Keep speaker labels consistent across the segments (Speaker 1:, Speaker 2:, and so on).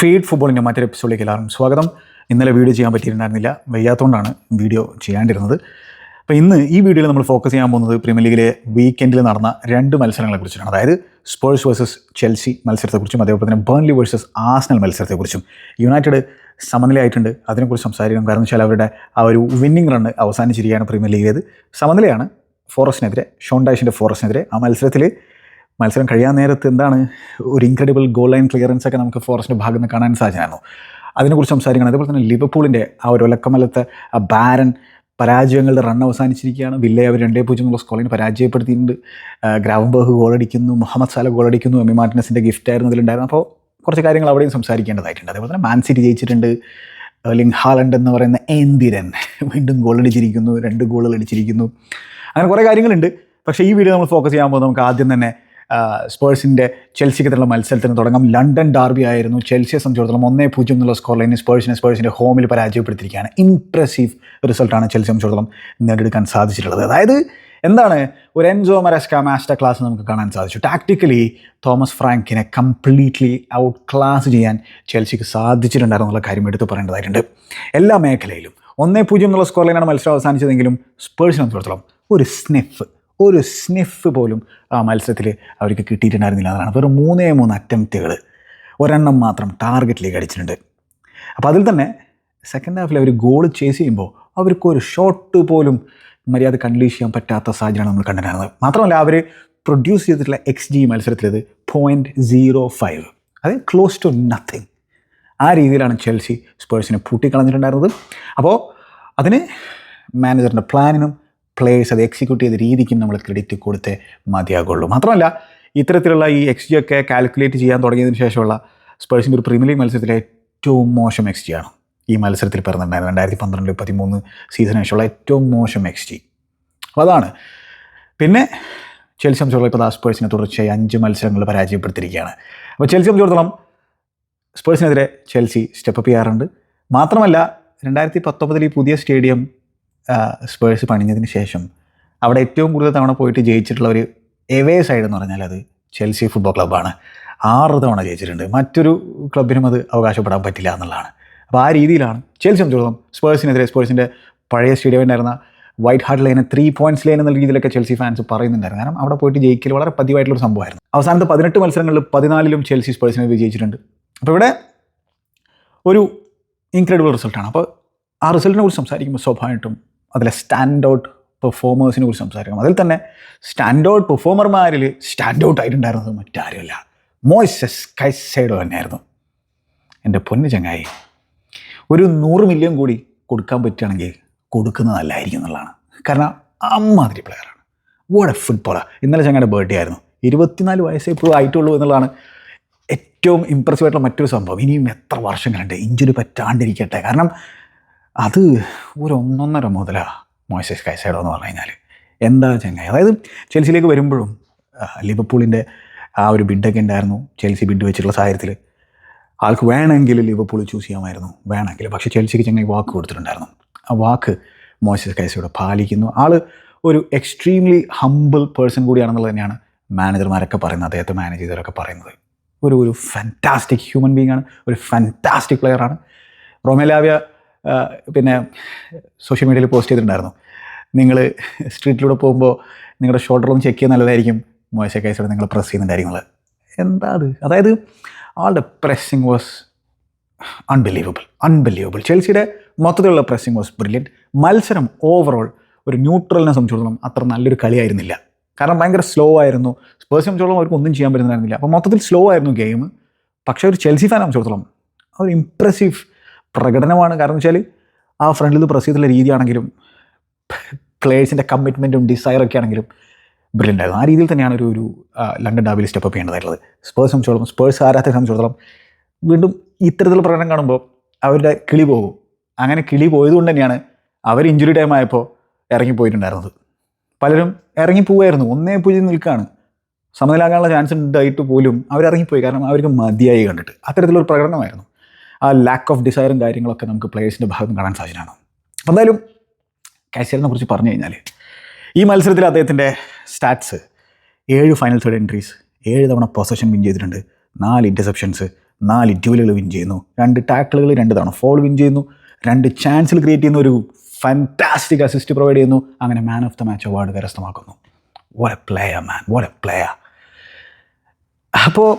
Speaker 1: Feed ഫുട്ബോളിന്റെ മറ്റൊരു എപ്പിസോഡിലേക്ക് എല്ലാവർക്കും സ്വാഗതം. ഇന്നലെ വീഡിയോ ചെയ്യാൻ പറ്റിയിട്ടുണ്ടായിരുന്നില്ല. വയ്യാത്തതുകൊണ്ടാണ് വീഡിയോ ചെയ്യാണ്ടിരുന്നത്. അപ്പോൾ ഇന്ന് ഈ വീഡിയോയിൽ നമ്മൾ ഫോക്കസ് ചെയ്യാൻ പോകുന്നത് പ്രീമിയർ ലീഗിലെ വീക്കെൻഡിൽ നടന്ന രണ്ട് മത്സരങ്ങളെ കുറിച്ചാണ്. അതായത് സ്പേഴ്സ് വേഴ്സസ് ചെൽസി മത്സരത്തെക്കുറിച്ചും അതേപോലെ തന്നെ ബേൺലി വേഴ്സസ് ആസ്നൽ മത്സരത്തെക്കുറിച്ചും. യുണൈറ്റഡ് സമനിലയായിട്ടുണ്ട്. അതിനെക്കുറിച്ച് സംസാരിക്കണം. കാരണം വെച്ചാൽ അവരുടെ ആ ഒരു വിന്നിംഗ് റണ്ണ് അവസാനിച്ചിരിക്കുകയാണ് പ്രീമിയർ ലീഗിലേത്. സമനിലയാണ് ഫോറസ്റ്റിനെതിരെ ഷോണ്ടാഷിന്റെ ഫോറസ്റ്റിനെതിരെ ആ മത്സരത്തിൽ മത്സരം കഴിയാൻ നേരത്ത് എന്താണ് ഒരു ഇൻക്രെഡിബിൾ ഗോൾ ലൈൻ ക്ലിയറൻസ് ഒക്കെ നമുക്ക് ഫോറസ്റ്റിന്റെ ഭാഗത്ത് നിന്ന് കാണാൻ സാധിച്ചായിരുന്നു അതിനെക്കുറിച്ച് സംസാരിക്കണം. അതേപോലെ തന്നെ ലിവർപൂളിന്റെ ആ ഒരു ഒലക്കമലത്തെ ആ ബാരൻ പരാജയങ്ങളുടെ റൺ അവസാനിച്ചിരിക്കുകയാണ്. വില്ലയെ അവർ രണ്ടേ പൂജ്യം എന്നുള്ള സ്കോളിനെ പരാജയപ്പെടുത്തിയിട്ടുണ്ട്. ഗ്രാവംബർഗ് ഗോളടിക്കുന്നു മുഹമ്മദ് സാല ഗോളടിക്കുന്നു എമി മാർട്ടിനസിന്റെ ഗിഫ്റ്റ് ആയിരുന്നു അതിലുണ്ടായിരുന്നു അപ്പോൾ കുറച്ച് കാര്യങ്ങൾ അവിടെയും സംസാരിക്കേണ്ടതായിട്ടുണ്ട്. അതേപോലെ തന്നെ മാൻ സിറ്റി ജയിച്ചിട്ടുണ്ട്. ലിങ് ഹാലൻഡ് എന്ന് പറയുന്ന എന്തിരൻ വീണ്ടും ഗോളടിച്ചിരിക്കുന്നു രണ്ട് ഗോളുകൾ അടിച്ചിരിക്കുന്നു. അങ്ങനെ കുറേ കാര്യങ്ങളുണ്ട്. പക്ഷേ ഈ വീഡിയോ നമ്മൾ ഫോക്കസ് ചെയ്യാൻ പോകുന്നത് നമുക്ക് ആദ്യം തന്നെ സ്പേഴ്സിന്റെ ചെൽസിക്കെതിരുള്ള മത്സരത്തിന് തുടങ്ങാം ലണ്ടൻ ഡാർബി ആയിരുന്നു. ചെൽസിയെ സംബന്ധിച്ചിടത്തോളം ഒന്നേ പൂജ്യം എന്നുള്ള സ്കോർ ലൈനിൽ സ്പേഴ്സിനെ സ്പേഴ്സിന്റെ ഹോമിൽ പരാജയപ്പെടുത്തിയിരിക്കുകയാണ്. ഇംപ്രസീവ് റിസൾട്ടാണ് ചെൽസി സംബന്ധിച്ചിടത്തോളം നേടിയെടുക്കാൻ സാധിച്ചിട്ടുള്ളത്. അതായത് എന്താണ്? ഒരു എൻസോ മരസ്ക മാസ്റ്റർ ക്ലാസ് നമുക്ക് കാണാൻ സാധിച്ചു. ടാക്ടിക്കലി തോമസ് ഫ്രാങ്കിനെ കംപ്ലീറ്റ്ലി ഔട്ട് ക്ലാസ് ചെയ്യാൻ ചെൽസിക്ക് സാധിച്ചിട്ടുണ്ടായിരുന്നു എന്നുള്ള കാര്യം എടുത്ത് പറയേണ്ടതായിട്ടുണ്ട്. എല്ലാ മേഖലയിലും ഒന്നേ പൂജ്യം എന്നുള്ള സ്കോർ ലൈനാണ് മത്സരം അവസാനിച്ചതെങ്കിലും സ്പേഴ്സിനെ സംബന്ധിച്ചിടത്തോളം ഒരു സ്നിഫ് ഒരു സ്നിഫ് പോലും ആ മത്സരത്തിൽ അവർക്ക് കിട്ടിയിട്ടുണ്ടായിരുന്നില്ല എന്നാണ് വെറും മൂന്നേ മൂന്ന് അറ്റംപ്റ്റുകൾ. ഒരെണ്ണം മാത്രം ടാർഗറ്റിലേക്ക് അടിച്ചിട്ടുണ്ട്. അപ്പോൾ അതിൽ തന്നെ സെക്കൻഡ് ഹാഫിൽ അവർ ഗോൾ ചേസ് ചെയ്യുമ്പോൾ അവർക്കൊരു ഷോട്ട് പോലും മര്യാദ കൺലീഷ് ചെയ്യാൻ പറ്റാത്ത സാഹചര്യമാണ് നമ്മൾ കണ്ടിട്ടുണ്ടായിരുന്നത്. മാത്രമല്ല അവർ പ്രൊഡ്യൂസ് ചെയ്തിട്ടുള്ള എക്സ് ജി മത്സരത്തിലത് പോയിന്റ് സീറോ ഫൈവ് അത് ക്ലോസ് ടു നത്തിങ് ആ രീതിയിലാണ് ചെൽസി സ്പേഴ്സിനെ പൂട്ടിക്കളഞ്ഞിട്ടുണ്ടായിരുന്നത്. അപ്പോൾ അതിന് മാനേജറിന്റെ പ്ലാനിനും പ്ലേയേഴ്സ് അത് എക്സിക്യൂട്ട് ചെയ്ത രീതിക്കും നമ്മൾ ക്രെഡിറ്റ് കൊടുത്തേ മതിയാകുള്ളൂ. മാത്രമല്ല ഇത്തരത്തിലുള്ള ഈ എക്സ് ജി ഒക്കെ കാൽക്കുലേറ്റ് ചെയ്യാൻ തുടങ്ങിയതിന് ശേഷമുള്ള സ്പേഴ്സിന്റെ ഒരു പ്രീമിയർ ലീഗ് മത്സരത്തിലെ ഏറ്റവും മോശം എക്സ് ജി ആണ് ഈ മത്സരത്തിൽ പിറന്നിട്ടുണ്ടായിരുന്നു രണ്ടായിരത്തി പന്ത്രണ്ട് പതിമൂന്ന് സീസണിന് ശേഷമുള്ള ഏറ്റവും മോശം എക്സ് ജി അപ്പോൾ അതാണ്. പിന്നെ ചെൽസി സംബന്ധിച്ചോളം ഇപ്പോൾ സ്പേഴ്സിനെ തുടർച്ചയായി അഞ്ച് മത്സരങ്ങൾ പരാജയപ്പെടുത്തിയിരിക്കുകയാണ്. അപ്പോൾ ചെൽസി സംബന്ധിച്ചിടത്തോളം സ്പേഴ്സിനെതിരെ ചെൽസി സ്റ്റെപ്പ് അപ്പ് ചെയ്യാറുണ്ട്. മാത്രമല്ല രണ്ടായിരത്തി പത്തൊമ്പതിൽ ഈ പുതിയ സ്റ്റേഡിയം സ്പേഴ്സ് പണിഞ്ഞതിന് ശേഷം അവിടെ ഏറ്റവും കൂടുതൽ തവണ പോയിട്ട് ജയിച്ചിട്ടുള്ള ഒരു എവേ സൈഡ് എന്ന് പറഞ്ഞാൽ അത് ചെൽസി ഫുട്ബോൾ ക്ലബ്ബാണ് ആറ് തവണ ജയിച്ചിട്ടുണ്ട്. മറ്റൊരു ക്ലബിനും അത് അവകാശപ്പെടാൻ പറ്റില്ല എന്നുള്ളതാണ്. അപ്പോൾ ആ രീതിയിലാണ് ചെൽസി സംബന്ധിച്ചിടത്തോളം സ്പേഴ്സിനെതിരെ സ്പേഴ്സിന്റെ പഴയ സ്റ്റേഡിയം ഉണ്ടായിരുന്ന വൈറ്റ് ഹാർട്ട് ലൈനെ ത്രീ പോയിന്റ്സ് ലൈൻ എന്ന രീതിയിലൊക്കെ ചെൽസി ഫാൻസ് പറയുന്നുണ്ടായിരുന്നു. കാരണം അവിടെ പോയിട്ട് ജയിക്കൽ വളരെ പതിവായിട്ടുള്ളൊരു സംഭവമായിരുന്നു. അവസാനത്തെ പതിനെട്ട് മത്സരങ്ങളിൽ പതിനാലിലും ചെൽസി സ്പേഴ്സിനെ വിജയിച്ചിട്ടുണ്ട്. അപ്പോൾ ഇവിടെ ഒരു ഇൻക്രെഡിബിൾ റിസൾട്ടാണ് അപ്പോൾ ആ റിസൾട്ടിനെ കുറിച്ച് സംസാരിക്കുമ്പോൾ സ്വാഭാവികമായിട്ടും അതിലെ സ്റ്റാൻഡ് ഔട്ട് പെർഫോമേഴ്സിനെ കുറിച്ച് സംസാരിക്കാം അതിൽ തന്നെ സ്റ്റാൻഡ് ഔട്ട് പെർഫോമർമാരിൽ സ്റ്റാൻഡ് ഔട്ട് ആയിട്ടുണ്ടായിരുന്നത് മറ്റാരുമല്ല. മോയ്സസ് കൈസൈഡോ തന്നെയായിരുന്നു. എന്റെ പൊന്നു ചങ്ങായി ഒരു നൂറ് മില്യൺ കൂടി കൊടുക്കാൻ പറ്റുകയാണെങ്കിൽ കൊടുക്കുന്നത് നല്ലതായിരിക്കും എന്നുള്ളതാണ്. കാരണം അമ്മാതിരി പ്ലെയറാണ് വോട്ട് എ ഫുട്ബോളാണ് ഇന്നലെ ചങ്ങയുടെ ബർത്ത്ഡേ ആയിരുന്നു. ഇരുപത്തിനാല് വയസ്സേ ഇപ്പോഴും ആയിട്ടുള്ളൂ എന്നുള്ളതാണ് ഏറ്റവും ഇമ്പ്രസീവ് ആയിട്ടുള്ള മറ്റൊരു സംഭവം. ഇനിയും എത്ര വർഷങ്ങളുണ്ട് ഇഞ്ചുറി പറ്റാണ്ടിരിക്കട്ടെ. കാരണം അത് ഒരു ഒന്നൊന്നര മുതലാണ് മോയ്സസ് കൈസൈഡോ എന്ന് പറഞ്ഞു കഴിഞ്ഞാൽ എന്താ ചങ്ങായി? അതായത് ചെൽസിയിലേക്ക് വരുമ്പോഴും ലിവർപൂളിന്റെ ആ ഒരു ബിഡൊക്കെ ഉണ്ടായിരുന്നു ചെൽസി ബിഡ് വെച്ചിട്ടുള്ള സാഹചര്യത്തിൽ ആൾക്ക് വേണമെങ്കിൽ ലിവർപൂൾ ചൂസ് ചെയ്യാമായിരുന്നു വേണമെങ്കിൽ. പക്ഷേ ചെൽസിക്ക് ചങ്ങായി വാക്ക് കൊടുത്തിട്ടുണ്ടായിരുന്നു. ആ വാക്ക് മോയ്സസ് കൈസൈഡോ പാലിക്കുന്നു. ആൾ ഒരു എക്സ്ട്രീംലി ഹമ്പിൾ പേഴ്സൺ കൂടിയാണെന്നുള്ളത് തന്നെയാണ് മാനേജർമാരൊക്കെ പറയുന്നത് അദ്ദേഹത്തെ മാനേജ് ചെയ്തവരൊക്കെ പറയുന്നത്. ഒരു ഒരു ഫാന്റാസ്റ്റിക് ഹ്യൂമൻ ബീങ് ആണ് ഒരു ഫാന്റാസ്റ്റിക് പ്ലെയറാണ് റൊമേലാവ്യ പിന്നെ സോഷ്യൽ മീഡിയയിൽ പോസ്റ്റ് ചെയ്തിട്ടുണ്ടായിരുന്നു. നിങ്ങൾ സ്ട്രീറ്റിലൂടെ പോകുമ്പോൾ നിങ്ങളുടെ ഷോൾഡറൊന്ന് ചെക്ക് ചെയ്യാൻ നല്ലതായിരിക്കും. മോശ കേസോടെ നിങ്ങൾ പ്രസ് ചെയ്യുന്നുണ്ടായിരിക്കും എന്താ അത്? അതായത് ആളുടെ പ്രസ്സിങ് വാസ് അൺബിലീവബിൾ അൺബിലീവബിൾ ചെൽസിയുടെ മൊത്തത്തിലുള്ള പ്രസ്സിങ് വാസ് ബ്രില്യന്റ് മത്സരം ഓവറോൾ ഒരു ന്യൂട്രലിനെ സംബന്ധിച്ചിടത്തോളം അത്ര നല്ലൊരു കളിയായിരുന്നില്ല. കാരണം ഭയങ്കര സ്ലോ ആയിരുന്നു. സ്പേഴ്സ് സംബന്ധിച്ചോളം അവർക്ക് ഒന്നും ചെയ്യാൻ പറ്റുന്നുണ്ടായിരുന്നില്ല അപ്പോൾ മൊത്തത്തിൽ സ്ലോ ആയിരുന്നു ഗെയിം പക്ഷേ ഒരു ചെൽസി ഫാനെ സംബന്ധിച്ചിടത്തോളം ഒരു ഇംപ്രസീവ് പ്രകടനമാണ്. കാരണം വെച്ചാൽ ആ ഫ്രണ്ടിൽ പ്രസ് രീതിയാണെങ്കിലും പ്ലേയേഴ്സിന്റെ കമ്മിറ്റ്മെന്റും ഡിസയറൊക്കെ ആണെങ്കിലും ബ്രില്യന്റ് ആയിരുന്നു. ആ രീതിയിൽ തന്നെയാണ് ഒരു ഒരു ലണ്ടൻ ഡാബിൽ സ്റ്റെപ്പ് ചെയ്യേണ്ടതായിട്ടുള്ളത്. സ്പേഴ്സ് സംബന്ധിച്ചോളം സ്പേഴ്സ് ആരാധകരെ സംബന്ധിച്ചിടത്തോളം വീണ്ടും ഇത്തരത്തിലുള്ള പ്രകടനം കാണുമ്പോൾ അവരുടെ കിളി പോകും. അങ്ങനെ കിളി പോയതുകൊണ്ട് തന്നെയാണ് അവർ ഇഞ്ചുറി ടൈം ആയപ്പോൾ ഇറങ്ങിപ്പോയിട്ടുണ്ടായിരുന്നത്. പലരും ഇറങ്ങിപ്പോവായിരുന്നു. ഒന്നേ പൂജ്യം നിൽക്കുകയാണ് സമനിലാകാനുള്ള ചാൻസ് ഉണ്ടായിട്ട് പോലും അവരിറങ്ങിപ്പോയി കാരണം അവർക്ക് മതിയായി കണ്ടിട്ട്. അത്തരത്തിലൊരു പ്രകടനമായിരുന്നു. ആ ലാക്ക് ഓഫ് ഡിസയറും കാര്യങ്ങളൊക്കെ നമുക്ക് പ്ലേയേഴ്സിന്റെ ഭാഗത്ത് കാണാൻ സാധ്യതയാണ്. അപ്പോൾ എന്തായാലും കാശ്യലിനെ കുറിച്ച് പറഞ്ഞു കഴിഞ്ഞാൽ ഈ മത്സരത്തിൽ അദ്ദേഹത്തിന്റെ സ്റ്റാറ്റ്സ് ഏഴ് ഫൈനൽ തേർഡ് എൻട്രീസ് ഏഴ് തവണ പൊസഷൻ വിൻ ചെയ്തിട്ടുണ്ട് നാല് ഇന്റർസെപ്ഷൻസ് നാല് ഡ്യൂലുകൾ വിൻ ചെയ്യുന്നു രണ്ട് ടാക്കിളുകൾ രണ്ട് തവണ ഫോൾ വിൻ ചെയ്യുന്നു രണ്ട് ചാൻസിൽ ക്രിയേറ്റ് ചെയ്യുന്ന ഒരു ഫാന്റാസ്റ്റിക് അസിസ്റ്റ് പ്രൊവൈഡ് ചെയ്യുന്നു അങ്ങനെ man of the match award കരസ്ഥമാക്കുന്നു. What a player man what a player അപ്പോൾ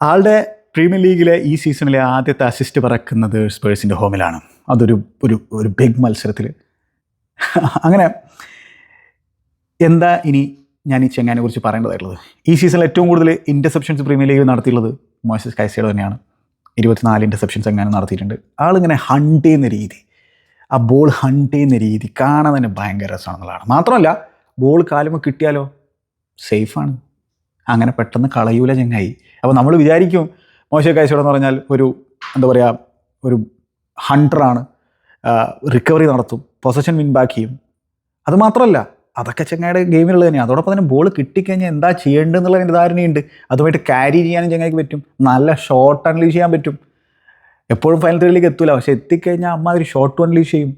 Speaker 1: ആളുടെ പ്രീമിയർ ലീഗിലെ ഈ സീസണിലെ ആദ്യത്തെ അസിസ്റ്റ് പറക്കുന്നത് സ്പേഴ്സിന്റെ ഹോമിലാണ്. അതൊരു ഒരു ഒരു ബിഗ് മത്സരത്തിൽ. അങ്ങനെ എന്താ ഇനി ഞാൻ ഈ ചെങ്ങാനെ കുറിച്ച് പറയേണ്ടതായിട്ടുള്ളത്? ഈ സീസണിൽ ഏറ്റവും കൂടുതൽ ഇന്റർസെപ്ഷൻസ് പ്രീമിയർ ലീഗിൽ നടത്തിയിട്ടുള്ളത് മോയ്സസ് കൈസയുടെ തന്നെയാണ്. ഇരുപത്തിനാല് ഇന്റർസെപ്ഷൻസ് എങ്ങനെ നടത്തിയിട്ടുണ്ട്. ആളിങ്ങനെ ഹണ്ട് ചെയ്യുന്ന രീതി ആ ബോൾ ഹണ്ട് ചെയ്യുന്ന രീതി കാണാൻ തന്നെ ഭയങ്കര രസമാണെന്നുള്ളതാണ്. മാത്രമല്ല ബോൾ കാലുമ്പോൾ കിട്ടിയാലോ? സേഫാണ് അങ്ങനെ പെട്ടെന്ന് കളയൂല ചെങ്ങായി. അപ്പോൾ നമ്മൾ വിചാരിക്കും മോശം കാഴ്ചയോടെ എന്ന് പറഞ്ഞാൽ ഒരു എന്താ പറയുക ഒരു ഹണ്ടറാണ് റിക്കവറി നടത്തും പൊസഷൻ വിൻ ബാക്ക് ചെയ്യും. അതുമാത്രമല്ല അതൊക്കെ ചെങ്ങായുടെ ഗെയിമിലുള്ളത് തന്നെയാണ് അതോടൊപ്പം തന്നെ ബോൾ കിട്ടിക്കഴിഞ്ഞാൽ എന്താ ചെയ്യേണ്ടതെന്നുള്ള ധാരണയുണ്ട്. അതുമായിട്ട് ക്യാരി ചെയ്യാനും ചങ്ങായിക്ക് പറ്റും. നല്ല ഷോട്ട് അൺലീഷ് ചെയ്യാൻ പറ്റും. എപ്പോഴും ഫൈനൽ ത്രീയിലേക്ക് എത്തൂല. പക്ഷേ എത്തിക്കഴിഞ്ഞാൽ അമ്മ ഒരു ഷോട്ട് അൺലീഷ് ചെയ്യും.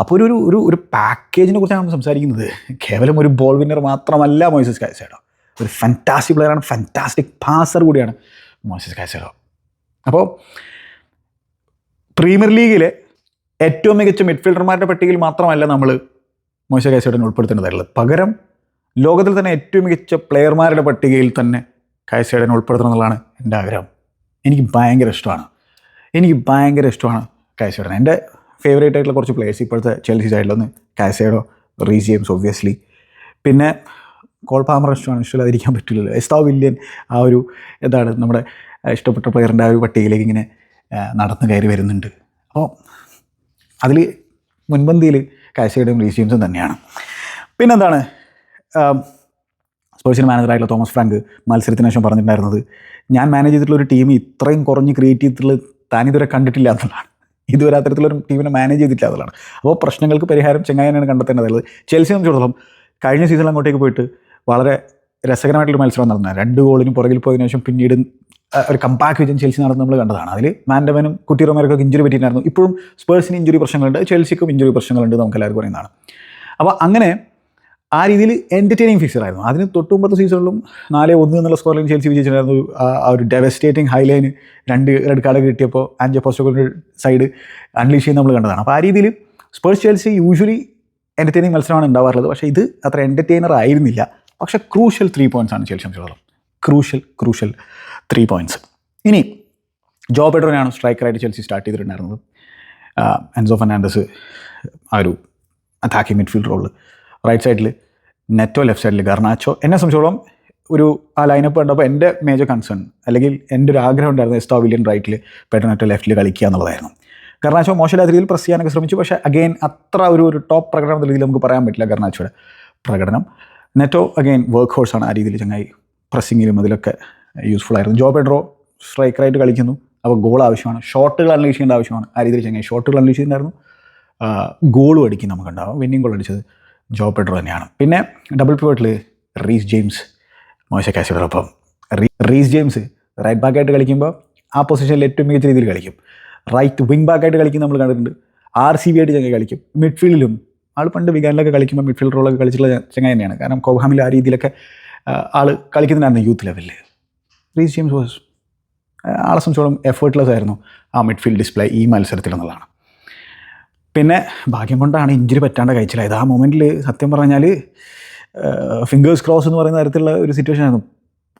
Speaker 1: അപ്പോൾ ഒരു ഒരു ഒരു പാക്കേജിനെ കുറിച്ചാണ് നമ്മൾ സംസാരിക്കുന്നത്. കേവലം ഒരു ബോൾ വിന്നർ മാത്രമല്ല മോയിസസ് കാഴ്ചയുടെ ഒരു ഫാന്റാസ്റ്റിക് പ്ലെയറാണ് ഫാന്റാസ്റ്റിക് പാസർ കൂടിയാണ്. മോയിസസ് കാഴ്ചയുടെ അപ്പോൾ പ്രീമിയർ ലീഗിലെ ഏറ്റവും മികച്ച മിഡ്ഫീൽഡർമാരുടെ പട്ടികയിൽ മാത്രമല്ല നമ്മൾ മോശ കാഴ്ചയുടെ ഉൾപ്പെടുത്തേണ്ടതായിട്ടുള്ളത്. പകരം ലോകത്തിൽ തന്നെ ഏറ്റവും മികച്ച പ്ലെയർമാരുടെ പട്ടികയിൽ തന്നെ കാഴ്ചയുടെ ഉൾപ്പെടുത്തണം എന്നുള്ളതാണ് എന്റെ ആഗ്രഹം. എനിക്ക് ഭയങ്കര ഇഷ്ടമാണ്. എനിക്ക് ഭയങ്കര ഇഷ്ടമാണ് കാഴ്ചയുടെ എന്റെ ഫേവറേറ്റ് ആയിട്ടുള്ള കുറച്ച് പ്ലേയേഴ്സ് ഇപ്പോഴത്തെ ചെൽസി സൈഡിലൊന്ന് കാഴ്ചയുടെ റീ ജെയിംസ് ഒബ്വിയസ്ലി പിന്നെ കോൾ പാമർ ഇഷ്ടമാണ് ഇഷ്ടമില്ലാതിരിക്കാൻ പറ്റില്ലല്ലോ എസ്താവ് വില്യൻ ആ ഒരു എന്താണ് നമ്മുടെ ഇഷ്ടപ്പെട്ട പ്ലെയറിന്റെ ആ ഒരു പട്ടികയിലേക്ക് ഇങ്ങനെ നടന്നു കയറി വരുന്നുണ്ട്. അപ്പോൾ അതിൽ മുൻപന്തിയിൽ കാഴ്ചയുടെയും റീസ്യൂംസും തന്നെയാണ്. പിന്നെന്താണ്? സ്പോർട്സിന് മാനേജറായിട്ടുള്ള തോമസ് ഫ്രാങ്ക് മത്സരത്തിന് ശേഷം പറഞ്ഞിട്ടുണ്ടായിരുന്നത് ഞാൻ മാനേജ് ചെയ്തിട്ടുള്ള ഒരു ടീം ഇത്രയും കുറഞ്ഞ് ക്രിയേറ്റ് ചെയ്തിട്ടുള്ള താൻ ഇതുവരെ കണ്ടിട്ടില്ല എന്നുള്ളതാണ്. ഇതുവരെ അത്തരത്തിലൊരു ടീമിനെ മാനേജ് ചെയ്തിട്ടില്ല എന്നുള്ളതാണ്. അപ്പോൾ പ്രശ്നങ്ങൾക്ക് പരിഹാരം ചെങ്ങായനാണ് കണ്ടെത്തേണ്ടത്. ചെൽസി സംബന്ധിച്ചിടത്തോളം കഴിഞ്ഞ സീസണിൽ അങ്ങോട്ടേക്ക് പോയിട്ട് വളരെ രസകരമായിട്ടുള്ള മത്സരം നടന്ന രണ്ട് ഗോളിനും പുറകിൽ പോയതിനു ശേഷം പിന്നീട് ഒരു കമ്പാക്ക് വിജയം ചെൽസി നടന്ന് നമ്മൾ കണ്ടതാണ്. അതിൽ മാൻഡവനും കുട്ടിറോമേർക്കൊക്കെ ഇഞ്ചുറി പറ്റിയിട്ടുണ്ടായിരുന്നു. ഇപ്പോഴും സ്പേഴ്സിന് ഇഞ്ചുറി പ്രശ്നങ്ങളുണ്ട് ചെൽസിക്കും ഇഞ്ചുറി പ്രശ്നങ്ങളുണ്ട് നമുക്ക് എല്ലാവർക്കും പറയുന്നതാണ് അപ്പോൾ അങ്ങനെ ആ രീതിയിൽ എന്റർടൈനിങ് ഫിക്സർ ആയിരുന്നു. അതിന് തൊട്ടുമ്പത്തെ സീസണിലും നാല് ഒന്ന് എന്നുള്ള സ്കോറിൽ ചെൽസി വിജയിച്ചിട്ടുണ്ടായിരുന്നു. ആ- ആ ഒരു ഡെവസ്റ്റേറ്റിംഗ് ഹൈലൈൻ രണ്ട് റെഡ് കാർഡ് കിട്ടിയപ്പോൾ അഞ്ച് പോസ്റ്റോകളുടെ സൈഡ് അൺലീഷ് ചെയ്യുന്ന നമ്മൾ കണ്ടതാണ്. അപ്പോൾ ആ രീതിയിൽ സ്പേഴ്സ് ചെൽസി യൂഷ്വലി എന്റർടൈനിങ് മത്സരമാണ് ഉണ്ടാവാറുള്ളത്. പക്ഷേ ഇത് അത്ര എന്റർടൈനർ ആയിരുന്നില്ല. പക്ഷേ ക്രൂഷ്യൽ ത്രീ പോയിന്റ്സ് ആണ് ചെൽസി സംബന്ധിച്ചിടത്തോളം ക്രൂഷ്യൽ ക്രൂഷ്യൽ ത്രീ പോയിന്റ്സ് ഇനി ജോ പെഡ്രോനാണ് സ്ട്രൈക്കറായിട്ട് ചെൽസി സ്റ്റാർട്ട് ചെയ്തിട്ടുണ്ടായിരുന്നത്. എൻസോ ഫെർണാണ്ടസ് ആ ഒരു അറ്റാക്കിംഗ് മിഡ്ഫീൽഡ് റോൾ റൈറ്റ് സൈഡിൽ നെറ്റോ ലെഫ്റ്റ് സൈഡിൽ ഗർണാച്ചോ എന്നെ സംബന്ധിച്ചോളം ഒരു ആ ലൈനപ്പ് കണ്ടപ്പോൾ എന്റെ മേജർ കൺസേൺ അല്ലെങ്കിൽ എന്റെ ഒരു ആഗ്രഹം ഉണ്ടായിരുന്നു എസ്റ്റോ വില്യൻ റൈറ്റിൽ പെട്ടെന്ന് നെറ്റോ ലെഫ്റ്റിൽ കളിക്കുക എന്നുള്ളതായിരുന്നു. ഗർണാച്ചോ മോശമില്ലാത്ത രീതിയിൽ പ്രസ് ചെയ്യാനൊക്കെ ശ്രമിച്ചു. പക്ഷേ അഗെയിൻ അത്ര ഒരു ഒരു ടോപ്പ് പ്രകടനം എന്ന രീതിയിൽ നമുക്ക് പറയാൻ പറ്റില്ല ഗർണാച്ചോയുടെ പ്രകടനം. നെറ്റോ അഗെയിൻ വർക്ക് ഹോഴ്സാണ് ആ രീതിയിൽ ചങ്ങായി പ്രസ്സിങ്ങിലും അതിലൊക്കെ യൂസ്ഫുൾ ആയിരുന്നു. ജോ പെഡ്രോ സ്ട്രൈക്കറായിട്ട് കളിക്കുന്നു. അപ്പോൾ ഗോൾ ആവശ്യമാണ്. ഷോട്ടുകൾ അൺലീഷ് ചെയ്യേണ്ട ആവശ്യമാണ്. ആ രീതിയിൽ ചങ്ങായി ഷോട്ടുകൾ അൺലീഷ് ചെയ്യുന്നുണ്ടായിരുന്നു ഗോളും അടിക്കും നമുക്കുണ്ടാവും. വിന്നിങ് ഗോൾ അടിച്ചത് ജോബ് പെഡ്രോ തന്നെയാണ്. പിന്നെ ഡബിൾ പിവട്ടിൽ റീസ് ജെയിംസ് മോശ കാശിയോടൊപ്പം റീസ് ജെയിംസ് റൈറ്റ് ബാക്കായിട്ട് കളിക്കുമ്പോൾ ആ പൊസിഷനിൽ ഏറ്റവും മികച്ച രീതിയിൽ കളിക്കും. റൈറ്റ് വിങ് ബാക്കായിട്ട് കളിക്കുന്ന നമ്മൾ കണ്ടിട്ടുണ്ട്. ആർ സി ബി ആയിട്ട് ചങ്ങായി കളിക്കും. മിഡ്ഫീൽഡിലും ആൾ പണ്ട് വികാനിലൊക്കെ കളിക്കുമ്പോൾ മിഡ്ഫീൽഡ് റോളൊക്കെ കളിച്ചിട്ടുള്ള ചങ്ങായി തന്നെയാണ്. കാരണം കോഹാമിൽ ആ രീതിയിലൊക്കെ ആൾ കളിക്കുന്നുണ്ടായിരുന്നു യൂത്ത് ലെവലിൽ റീസ് ജെയിംസ് വാസ് ആളെ സംബന്ധിച്ചോളം എഫേർട്ട്ലെസ് ആയിരുന്നു ആ മിഡ്ഫീൽഡ് ഡിസ്പ്ലേ ഈ മത്സരത്തിൽ എന്നുള്ളതാണ്. പിന്നെ ഭാഗ്യം കൊണ്ടാണ് ഇഞ്ചുറി പറ്റാണ്ട് കഴിച്ചിലായത്. ആ മൊമെന്റിൽ സത്യം പറഞ്ഞാൽ ഫിംഗേഴ്സ് ക്രോസ് എന്ന് പറയുന്ന തരത്തിലുള്ള ഒരു സിറ്റുവേഷൻ ആയിരുന്നു.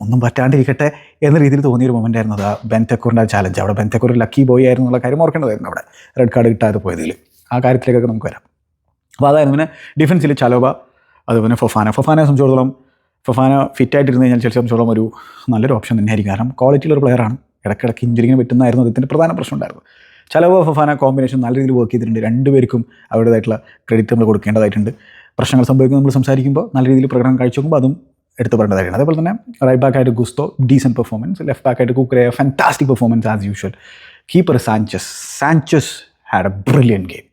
Speaker 1: ഒന്നും പറ്റാണ്ടിരിക്കട്ടെ എന്ന രീതിയിൽ തോന്നിയൊരു മൊമെന്റ് ആയിരുന്നു അത്. ആ ബെന്റക്കൂറിന്റെ ആ ചാലഞ്ച് അവിടെ ബെന്റക്കൂർ ലക്കി ബോയ് ആയിരുന്നു എന്നുള്ള കാര്യം ഓർക്കേണ്ടതായിരുന്നു അവിടെ. റെഡ് കാർഡ് കിട്ടാതെ പോയതിൽ ആ കാര്യത്തിലേക്കൊക്കെ നമുക്ക് വരാം. അപ്പോൾ അതായിരുന്നു. പിന്നെ ഡിഫൻസിൽ ചലോബ അതുപോലെ ഫൊഫാന. ഫൊഫാനെ സംബന്ധിച്ചിടത്തോളം ഫൊഫാന ഫിറ്റായിട്ടിരുന്ന് കഴിഞ്ഞാൽ ചെൽസി സംബന്ധിച്ചോളം ഒരു നല്ലൊരു ഓപ്ഷൻ തന്നെയായിരിക്കും. കാരണം ക്വാളിറ്റിയുള്ള ഒരു പ്ലെയറാണ് ഇടയ്ക്കിടയ്ക്ക് ഇഞ്ചുറിങ്ങിന് പറ്റുന്നതായിരുന്നു അതിന്റെ പ്രധാന പ്രശ്നം ഉണ്ടായിരുന്നു ചലവ ഫൊഫാന കോമ്പിനേഷൻ നല്ല രീതിയിൽ വർക്ക് ചെയ്തിട്ടുണ്ട്. രണ്ടുപേർക്കും അവരുടേതായിട്ടുള്ള ക്രെഡിറ്റ് നമ്മൾ കൊടുക്കേണ്ടതായിട്ടുണ്ട്. പ്രശ്നങ്ങൾ സംഭവിക്കുന്നത് നമ്മൾ സംസാരിക്കുമ്പോൾ നല്ല രീതിയിൽ പ്രകടനം കാഴ്ചവെക്കുമ്പോൾ അതും എടുത്തു പറയേണ്ടതായിട്ടുണ്ട്. അതേപോലെ തന്നെ റൈറ്റ് ബാക്ക് ആയിട്ട് Gusto decent performance left back ആയിട്ട് Cucurella fantastic performance as usual keeper Sanchez. Sanchez had a brilliant game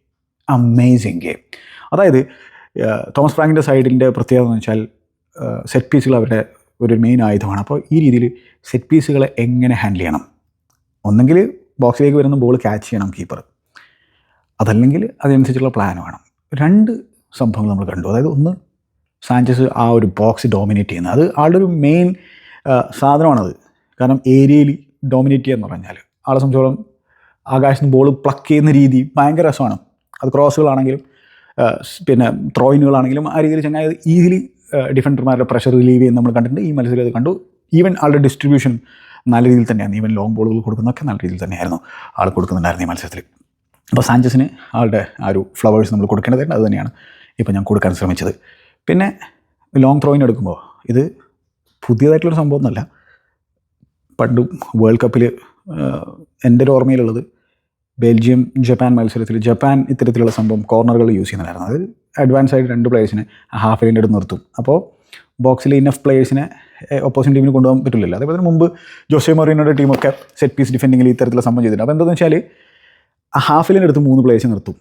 Speaker 1: amazing game അതായത് തോമസ് ഫ്രാങ്കിന്റെ സൈഡിന്റെ പ്രത്യേകത എന്ന് വെച്ചാൽ സെറ്റ് പീസുകൾ അവരുടെ ഒരു മെയിൻ ആയുധമാണ്. അപ്പോൾ ഈ രീതിയിൽ സെറ്റ് പീസുകളെ എങ്ങനെ ഹാൻഡിൽ ചെയ്യണം? ഒന്നെങ്കിൽ ബോക്സിലേക്ക് വരുന്ന ബോൾ ക്യാച്ച് ചെയ്യണം കീപ്പർ അതല്ലെങ്കിൽ അതിനനുസരിച്ചുള്ള പ്ലാൻ വേണം. രണ്ട് സംഭവങ്ങൾ നമ്മൾ കണ്ടു. അതായത് ഒന്ന് സാഞ്ചസ് ആ ഒരു ബോക്സ് ഡോമിനേറ്റ് ചെയ്യുന്നത്. അത് ആളുടെ ഒരു മെയിൻ സാധനമാണത്. കാരണം ഏരിയയിൽ ഡോമിനേറ്റ് ചെയ്യുക എന്ന് പറഞ്ഞാൽ ആളെ സംബന്ധിച്ചോളം ആകാശത്ത് ബോൾ പ്ലക്ക് ചെയ്യുന്ന രീതി ഭയങ്കര രസമാണ്. അത് ക്രോസുകളാണെങ്കിലും പിന്നെ ത്രോയിനുകളാണെങ്കിലും ആ രീതിയിൽ ചങ്ങായി ഈസിലി ഡിഫൻഡർമാരുടെ പ്രഷർ റിലീവ് ചെയ്യുന്ന നമ്മൾ കണ്ടിട്ടുണ്ട്. ഈ മത്സരം അത് കണ്ടു. ഈവൻ ആളുടെ ഡിസ്ട്രിബ്യൂഷൻ നല്ല രീതിയിൽ തന്നെയാണ് ഈവൻ ലോങ് ബോളുകൾ കൊടുക്കുന്നതൊക്കെ നല്ല രീതിയിൽ തന്നെയായിരുന്നു ആൾ കൊടുക്കുന്നുണ്ടായിരുന്നു ഈ മത്സരത്തിൽ. അപ്പോൾ സാഞ്ചസിന് ആളുടെ ആ ഒരു ഫ്ലവേഴ്സ് നമ്മൾ കൊടുക്കേണ്ടതായിരുന്നു അത് തന്നെയാണ് ഇപ്പോൾ ഞാൻ കൊടുക്കാൻ ശ്രമിച്ചത്. പിന്നെ ലോങ് ത്രോയിന് എടുക്കുമ്പോൾ ഇത് പുതിയതായിട്ടുള്ളൊരു സംഭവം ഒന്നുമല്ല. പണ്ടും വേൾഡ് കപ്പിൽ എന്റെ ഒരു ഓർമ്മയിലുള്ളത് ബെൽജിയം ജപ്പാൻ മത്സരത്തിൽ ജപ്പാൻ ഇത്തരത്തിലുള്ള സംഭവം കോർണറുകൾ യൂസ് ചെയ്യുന്നുണ്ടായിരുന്നു. അത് അഡ്വാൻസ് ആയിട്ട് രണ്ട് പ്ലേയേഴ്സിനെ ഹാഫ് ലൈന്റെ അടുത്ത് നിർത്തും. അപ്പോൾ ബോക്സിൽ ഇനഫ് പ്ലേയേഴ്സിനെ ഓപ്പോസിറ്റ് ടീമിന് കൊണ്ടുപോകാൻ പറ്റില്ലല്ലോ. അതേപോലെ മുമ്പ് ജോസെ മൊറീനോയുടെ ടീമൊക്കെ സെറ്റ് പീസ് ഡിഫെൻഡിങ്ങിൽ ഇത്തരത്തിലുള്ള സംഭവം ചെയ്തിട്ടുണ്ട്. അപ്പോൾ എന്താണെന്ന് വെച്ചാൽ ഹാഫ് ലൈന്റെ അടുത്ത് മൂന്ന് പ്ലേയേഴ്സ് നിർത്തും.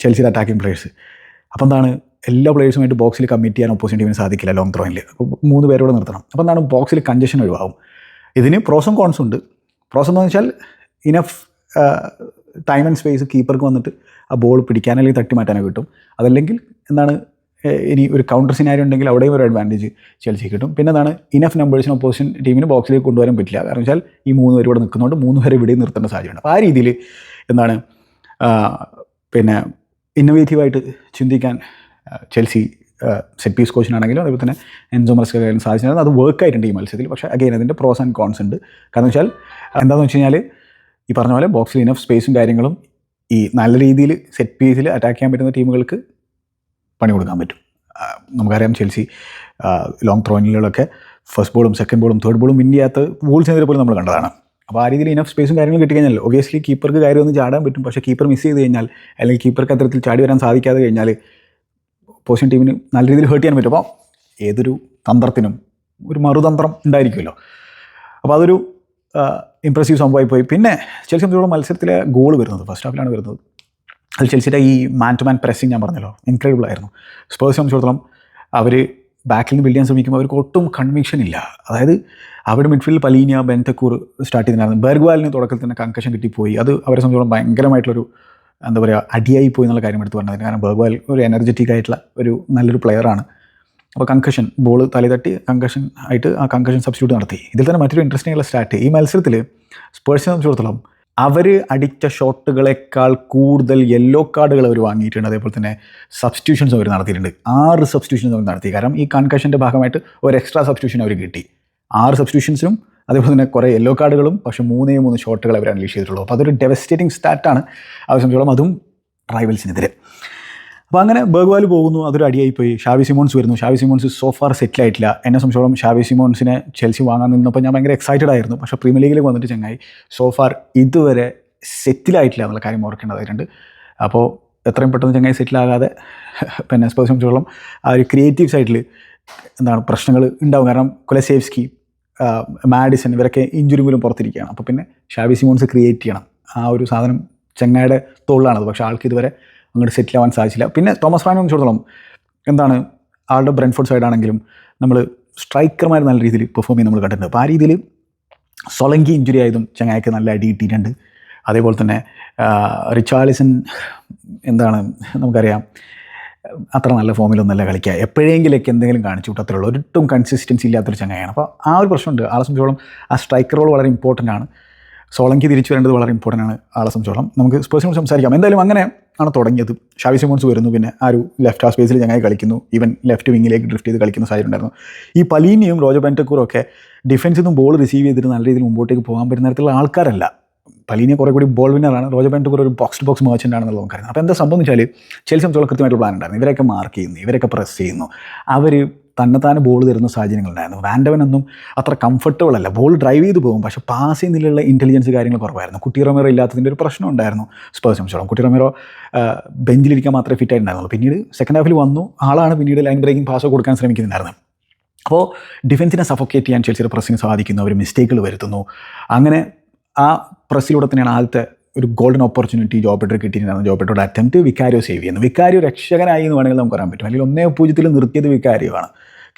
Speaker 1: ചെൽസിയുടെ അറ്റാക്കിംഗ് പ്ലേയേഴ്സ് അപ്പോൾ എന്താണ്? എല്ലാ പ്ലേയേഴ്സുമായിട്ട് ബോക്സിൽ കമ്മിറ്റ് ചെയ്യാൻ ഓപ്പോസിറ്റ് ടീമിന് സാധിക്കില്ല ലോങ് ത്രോയിൽ അപ്പോൾ മൂന്ന് പേരോട് നിർത്തണം. അപ്പോൾ എന്താണ്? ബോക്സിൽ കഞ്ചഷൻ ഒഴിവാകും. ഇതിന് പ്രോസും കോൺസും ഉണ്ട്. പ്രോസ് എന്ന് വെച്ചാൽ ഇനഫ് ടൈം ആൻഡ് സ്പേസ് കീപ്പർക്ക് വന്നിട്ട് ആ ബോൾ പിടിക്കാൻ അല്ലെങ്കിൽ തട്ടി മാറ്റാനോ കിട്ടും. അതല്ലെങ്കിൽ എന്താണ് ഇനി ഒരു കൗണ്ടർ സിനാരി ഉണ്ടെങ്കിൽ അവിടെയും ഒരു അഡ്വാന്റേജ് ചെൽസി കിട്ടും. പിന്നെ എന്താണ് ഇനഫ് നമ്പേഴ്സിന് ഓപ്പോസിഷൻ ടീമിന് ബോക്സിലേക്ക് കൊണ്ടുവരാൻ പറ്റില്ല. കാരണം വെച്ചാൽ ഈ മൂന്ന് പേര് ഇവിടെ നിൽക്കുന്നതുകൊണ്ട് മൂന്ന് പേരെ ഇവിടെ നിർത്തേണ്ട സാഹചര്യമുണ്ട് അപ്പോൾ ആ രീതിയിൽ എന്താണ് പിന്നെ ഇന്നോവേറ്റീവായിട്ട് ചിന്തിക്കാൻ ചെൽസി സെറ്റ് പീസ് കോച്ചിനാണെങ്കിലും അതേപോലെ തന്നെ എൻസോ മർസ്കായാലും സാധിച്ചിട്ടുണ്ട് അത് വർക്ക് ആയിട്ടുണ്ട് ഈ മത്സരത്തിൽ. പക്ഷേ അഗെയിൻ അതിന്റെ പ്രോസ് ആൻഡ് കോൺസ് ഉണ്ട്. കാരണം വെച്ചാൽ എന്താണെന്ന് വെച്ച് കഴിഞ്ഞാൽ ഈ പറഞ്ഞ പോലെ ബോക്സിൽ ഇനഫ് സ്പേസും കാര്യങ്ങളും ഈ നല്ല രീതിയിൽ സെറ്റ് പീസിൽ അറ്റാക്ക് ചെയ്യാൻ പറ്റുന്ന ടീമുകൾക്ക് പണി കൊടുക്കാൻ പറ്റും. നമുക്കറിയാം ചെൽസി ലോങ് ത്രോയിനിലൊക്കെ ഫസ്റ്റ് ബോളും സെക്കൻഡ് ബോളും തേർഡ് ബോളും വിൻ ചെയ്യാത്ത ചെയ്തത് പോലും നമ്മൾ കണ്ടതാണ്. അപ്പോൾ ആ രീതിയിൽ ഇനഫ് സ്പേസും കാര്യങ്ങളും കിട്ടി കഴിഞ്ഞാൽ ഒബിയസ്ലി കീപ്പർക്ക് കാര്യം ഒന്ന് ചാടാൻ പറ്റും. പക്ഷേ കീപ്പർ മിസ് ചെയ്ത് കഴിഞ്ഞാൽ അല്ലെങ്കിൽ കീപ്പർക്ക് അത്തരത്തിൽ ചാടി വരാൻ സാധിക്കാതെ കഴിഞ്ഞാൽ പോസിഷൻ ടീമിന് നല്ല രീതിയിൽ ഹേർട്ട് ചെയ്യാൻ പറ്റും. അപ്പോൾ ഏതൊരു തന്ത്രത്തിനും ഒരു മറുതന്ത്രം ഉണ്ടായിരിക്കുമല്ലോ. അപ്പോൾ അതൊരു ഇമ്പ്രസീവ് സംഭവമായി പോയി. പിന്നെ ചെൽസി സംബന്ധിച്ചോളം മത്സരത്തിലെ ഗോൾ വരുന്നത് ഫസ്റ്റ് ഹാഫിലാണ് വരുന്നത്. അത് ചെൽസിയുടെ ഈ മാൻ ടു മാൻ പ്രസ്സിങ് ഞാൻ പറഞ്ഞല്ലോ ഇൻക്രെഡിബിൾ ആയിരുന്നു. സ്പേഴ്സ് സംബന്ധിച്ചിടത്തോളം അവർ ബാക്കിൽ നിന്ന് ബിൽഡ് ചെയ്യാൻ ശ്രമിക്കുമ്പോൾ അവർക്ക് ഒട്ടും കൺവിക്ഷൻ ഇല്ല. അതായത് അവിടെ മിഡ്ഫീൽഡ് പലീനിയ ബെൻതക്കൂർ സ്റ്റാർട്ട് ചെയ്തിട്ടുണ്ടായിരുന്നു. ബെർഗ്വാലിന് തുടക്കത്തിൽ തന്നെ കൺകഷൻ കിട്ടിപ്പോയി. അത് അവരെ സംബന്ധിച്ചോളം ഭയങ്കരമായിട്ടുള്ളൊരു എന്താ പറയുക അടിയായി പോയി എന്നുള്ള കാര്യം എടുത്ത് പറഞ്ഞത് കാരണം ബെർഗ്വാൽ ഒരു എനർജറ്റിക് ആയിട്ടുള്ള ഒരു നല്ലൊരു പ്ലെയറാണ് അപ്പോൾ കൺകഷൻ ബോൾ തലി തട്ടി കൺകഷൻ ആയിട്ട് ആ കങ്കഷൻ സബ്സ്റ്റിറ്റ്യൂട്ട് നടത്തി. ഇതിൽ തന്നെ മറ്റൊരു ഇൻട്രസ്റ്റിംഗ് ഉള്ള സ്റ്റാർട്ട് ഈ മത്സരത്തിൽ സ്പേഴ്സിനെ സംബന്ധിച്ചിടത്തോളം അവർ അടിച്ച ഷോട്ടുകളെക്കാൾ കൂടുതൽ യെല്ലോ കാർഡുകൾ അവർ വാങ്ങിയിട്ടുണ്ട്. അതേപോലെ തന്നെ സബ്സ്റ്റിറ്റ്യൂഷൻസ് അവർ നടത്തിയിട്ടുണ്ട്. ആറ് സബ്സ്റ്റിറ്റ്യൂഷൻസ് അവർ നടത്തി. കാരണം ഈ കൺകഷന്റെ ഭാഗമായിട്ട് ഒരു എക്സ്ട്രാ സബ്സ്റ്റിറ്റ്യൂഷൻ അവർ കിട്ടി. ആറ് സബ്സ്റ്റിറ്റ്യൂഷൻസിനും അതേപോലെ തന്നെ കുറേ യെല്ലോ കാർഡുകളും പക്ഷേ മൂന്നേ മൂന്ന് ഷോട്ടുകൾ അവർ അനലീഷ് ചെയ്തിട്ടുള്ളൂ. അപ്പോൾ അതൊരു ഡെവസ്റ്റേറ്റിംഗ് സ്റ്റാറ്റാണ് അവർ സംബന്ധിച്ചോളം അതും റൈവൽസിനെതിരെ അപ്പോൾ അങ്ങനെ ബർഗ്വാൽ പോകുന്നു അതൊരു അടിയായി പോയി ഷാവി സിമോൺസ് വരുന്നു. Xavi Simons so far settle ആയിട്ടില്ല. എന്നെ സംബന്ധിച്ചോളം ഷാവി സിമോൺസിനെ ചെൽസി വാങ്ങാൻ നിന്നപ്പോൾ ഞാൻ ഭയങ്കര എക്സൈറ്റഡ് ആയിരുന്നു. പക്ഷെ പ്രീമിയർ ലീഗിലേക്ക് വന്നിട്ട് ചങ്ങായി. സോ ഫാർ ഇതുവരെ സെറ്റിലായിട്ടില്ല എന്നുള്ള കാര്യം ഓർക്കേണ്ടതായിട്ടുണ്ട് അപ്പോൾ എത്രയും പെട്ടെന്ന് ചങ്ങായി സെറ്റിലാകാതെ പിന്നെ സംബന്ധിച്ചോളം ആ ഒരു ക്രിയേറ്റീവ് സൈഡിൽ എന്താണ് പ്രശ്നങ്ങൾ ഉണ്ടാവും. കാരണം കുലസേവ്സ്കി മാഡിസൺ ഇവരൊക്കെ ഇഞ്ചുറി മൂലം പുറത്തിരിക്കുകയാണ്. അപ്പോൾ പിന്നെ ഷാവി സിമോൺസ് ക്രിയേറ്റ് ചെയ്യണം. ആ ഒരു സാധനം ചെങ്ങായുടെ തോളിലാണത്. പക്ഷേ ആൾക്ക് ഇതുവരെ അങ്ങോട്ട് സെറ്റിൽ ആവാൻ സാധിച്ചില്ല. പിന്നെ തോമസ് റാനെ സംബന്ധിച്ചിടത്തോളം എന്താണ് ആളുടെ ബ്രെൻഫോർഡ് സൈഡാണെങ്കിലും നമ്മൾ സ്ട്രൈക്കർമാർ നല്ല രീതിയിൽ പെർഫോം ചെയ്യുന്ന നമ്മൾ കണ്ടിട്ടുണ്ട്. അപ്പോൾ ആ രീതിയിൽ സൊളങ്കി ഇഞ്ചുറി ആയതും ചങ്ങായിക്ക് നല്ല അടി കിട്ടിയിട്ടുണ്ട്. അതേപോലെ തന്നെ റിച്ചാർലിസൺ എന്താണ് നമുക്കറിയാം അത്ര നല്ല ഫോമിലൊന്നല്ല കളിക്കുക. എപ്പോഴെങ്കിലൊക്കെ എന്തെങ്കിലും കാണിച്ചു കൂട്ടത്തിലുള്ള ഒരിട്ടും കൺസിസ്റ്റൻസി ഇല്ലാത്തൊരു ചങ്ങായാണ് അപ്പോൾ ആ ഒരു പ്രശ്നമുണ്ട്. ആളെ സംബന്ധിച്ചോളം ആ സ്ട്രൈക്കർ റോൾ വളരെ ഇമ്പോർട്ടന്റ് ആണ്. സോളങ്കി തിരിച്ചു വരേണ്ടത് വളരെ ഇമ്പോർട്ടന്റ് ആണ് ആളെ സംബന്ധിച്ചോളം. നമുക്ക് സ്പേഴ്സിനോട് സംസാരിക്കാം. എന്തായാലും അങ്ങനെ ആണ് തുടങ്ങിയത്. ഷാവി സിമോൺസ് വരുന്നു പിന്നെ ആ ഒരു ലെഫ്റ്റ് ഹാഫ് സ്പേസിൽ ചങ്ങായി കളിക്കുന്നു. ഈവൻ ലെഫ്റ്റ് വിങ്ങിലേക്ക് ഡ്രിഫ്റ്റ് ചെയ്ത് കളിക്കുന്ന സാഹചര്യം ഉണ്ടായിരുന്നു. ഈ പലീനിയും റോജോ ബെന്റക്കൂറും ഒക്കെ ഡിഫൻസിൽ നിന്നും ബോൾ റിസീവ് ചെയ്തിട്ട് നല്ല രീതിയിൽ മുമ്പോട്ടേക്ക് പോകാൻ പറ്റുന്ന തരത്തിലുള്ള ആൾക്കാരല്ല. പലീനിയ കുറേ കൂടി ബോൾ വിന്നറാണ് റോജോ ബെന്റക്കൂർ ഒരു ബോക്സ് ടു ബോക്സ് മേർച്ചന്റ് ആണെന്നുള്ള നമുക്കറിയാം. അപ്പോൾ എന്താ സംഭവം വെച്ചാൽ ചെൽസി സംബന്ധിച്ചോളം കൃത്യമായിട്ട് പ്ലാൻ ഉണ്ടായിരുന്നു. ഇവരൊക്കെ മാർക്ക് ചെയ്യുന്നു ഇവരൊക്കെ പ്രസ് ചെയ്യുന്നു. അവർ തന്നെത്താനെ ബോൾ തരുന്ന സാഹചര്യങ്ങളുണ്ടായിരുന്നു. വാൻഡവനൊന്നും അത്ര കംഫർട്ടബിൾ അല്ല. ബോൾ ഡ്രൈവ് ചെയ്ത് പോകും. പക്ഷേ പാസ് ചെയ്യുന്നതിലുള്ള ഇന്റലിജൻസ് കാര്യങ്ങൾ കുറവായിരുന്നു കുട്ടി റൊമേറോ ഇല്ലാത്തതിന്റെ ഒരു പ്രശ്നം ഉണ്ടായിരുന്നു. സ്പേഴ്സ് സംബന്ധിച്ചോളം. കുട്ടി റൊമേറോ ബെഞ്ചിലിരിക്കാൻ മാത്രമേ ഫിറ്റ് ആയിട്ടുണ്ടായിരുന്നുള്ളൂ. പിന്നീട് സെക്കൻഡ് ഹാഫിൽ വന്നു. ആളാണ് പിന്നീട് ലൈൻ ബ്രേക്കിംഗ് പാസ് കൊടുക്കാൻ ശ്രമിക്കുന്നുണ്ടായിരുന്നത്. അപ്പോൾ ഡിഫൻസിനെ സഫോക്കേറ്റ് ചെയ്യാൻ ചെൽസിയുടെ പ്രസ്സിങ് സാധിക്കുന്നു. അവർ മിസ്റ്റേക്കുകൾ വരുത്തുന്നു. അങ്ങനെ ആ പ്രസ്സിലൂടെ തന്നെയാണ് ആദ്യത്തെ ഒരു ഗോൾഡൻ ഓപ്പർച്യൂണിറ്റി ജോബിട്ടർ കിട്ടിയിട്ടുണ്ടായിരുന്നു ജോബിട്ടറുടെ അറ്റംപ്റ്റ് വിക്കാരിയോ സേവ് ചെയ്യുന്നു. വിക്കാരിയോ രക്ഷകനായി എന്ന് വേണമെങ്കിൽ നമുക്ക് പറയാൻ പറ്റും. അല്ലെങ്കിൽ ഒന്നേ പൂജ്യത്തിൽ നിർത്തിയത് വിക്കാരിയോ ആണ്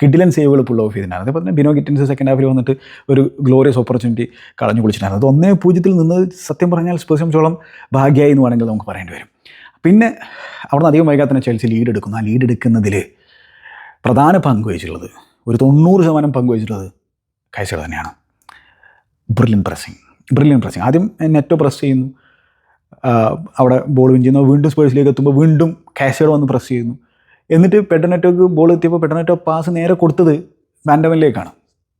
Speaker 1: കിഡിലൻ സേവുകൾ പുൾ ഓഫ് ചെയ്തിട്ടുണ്ടായിരുന്നു അതേപോലെ തന്നെ ബിനോ കിറ്റൻസ് സെക്കൻഡ് ഹാഫിൽ വന്നിട്ട് ഒരു ഗ്ലോറിയസ് ഓപ്പർച്യൂണിറ്റി കളഞ്ഞു കുളിച്ചിട്ടുണ്ടായിരുന്നു അത് ഒന്നേ പൂജ്യത്തിൽ നിന്ന് സത്യം പറഞ്ഞാൽ സ്പെസിംസോളം ഭാഗ്യമായി എന്ന് വേണമെങ്കിൽ നമുക്ക് പറയേണ്ടി വരും. പിന്നെ അവിടെ നിന്ന് അധികം വൈകാതെ തന്നെ ചെൽസി ലീഡ് എടുക്കുന്നു. ആ ലീഡ് എടുക്കുന്നതിൽ പ്രധാന പങ്ക് വഹിച്ചിട്ടുള്ളത് ഒരു തൊണ്ണൂറ് ശതമാനം പങ്ക് വഹിച്ചിട്ടുള്ളത് കാഴ്ചകൾ തന്നെയാണ്. ബ്രില്യൻ പ്രസ്സിങ് ബ്രില്യൻ പ്രസ്സിങ് ആദ്യം നെറ്റോ പ്രസ് ചെയ്യുന്നു. അവിടെ ബോൾ വിൻ ചെയ്യുന്നു. വീണ്ടും സ്പേഴ്സിലേക്ക് എത്തുമ്പോൾ വീണ്ടും കാഷേഡ് വന്ന് പ്രസ് ചെയ്യുന്നു. എന്നിട്ട് പെട്ടനെറ്റോക്ക് ബോൾ എത്തിയപ്പോൾ പെട്ടനെറ്റോ പാസ് നേരെ കൊടുത്തത് വാൻഡവനിലേക്കാണ്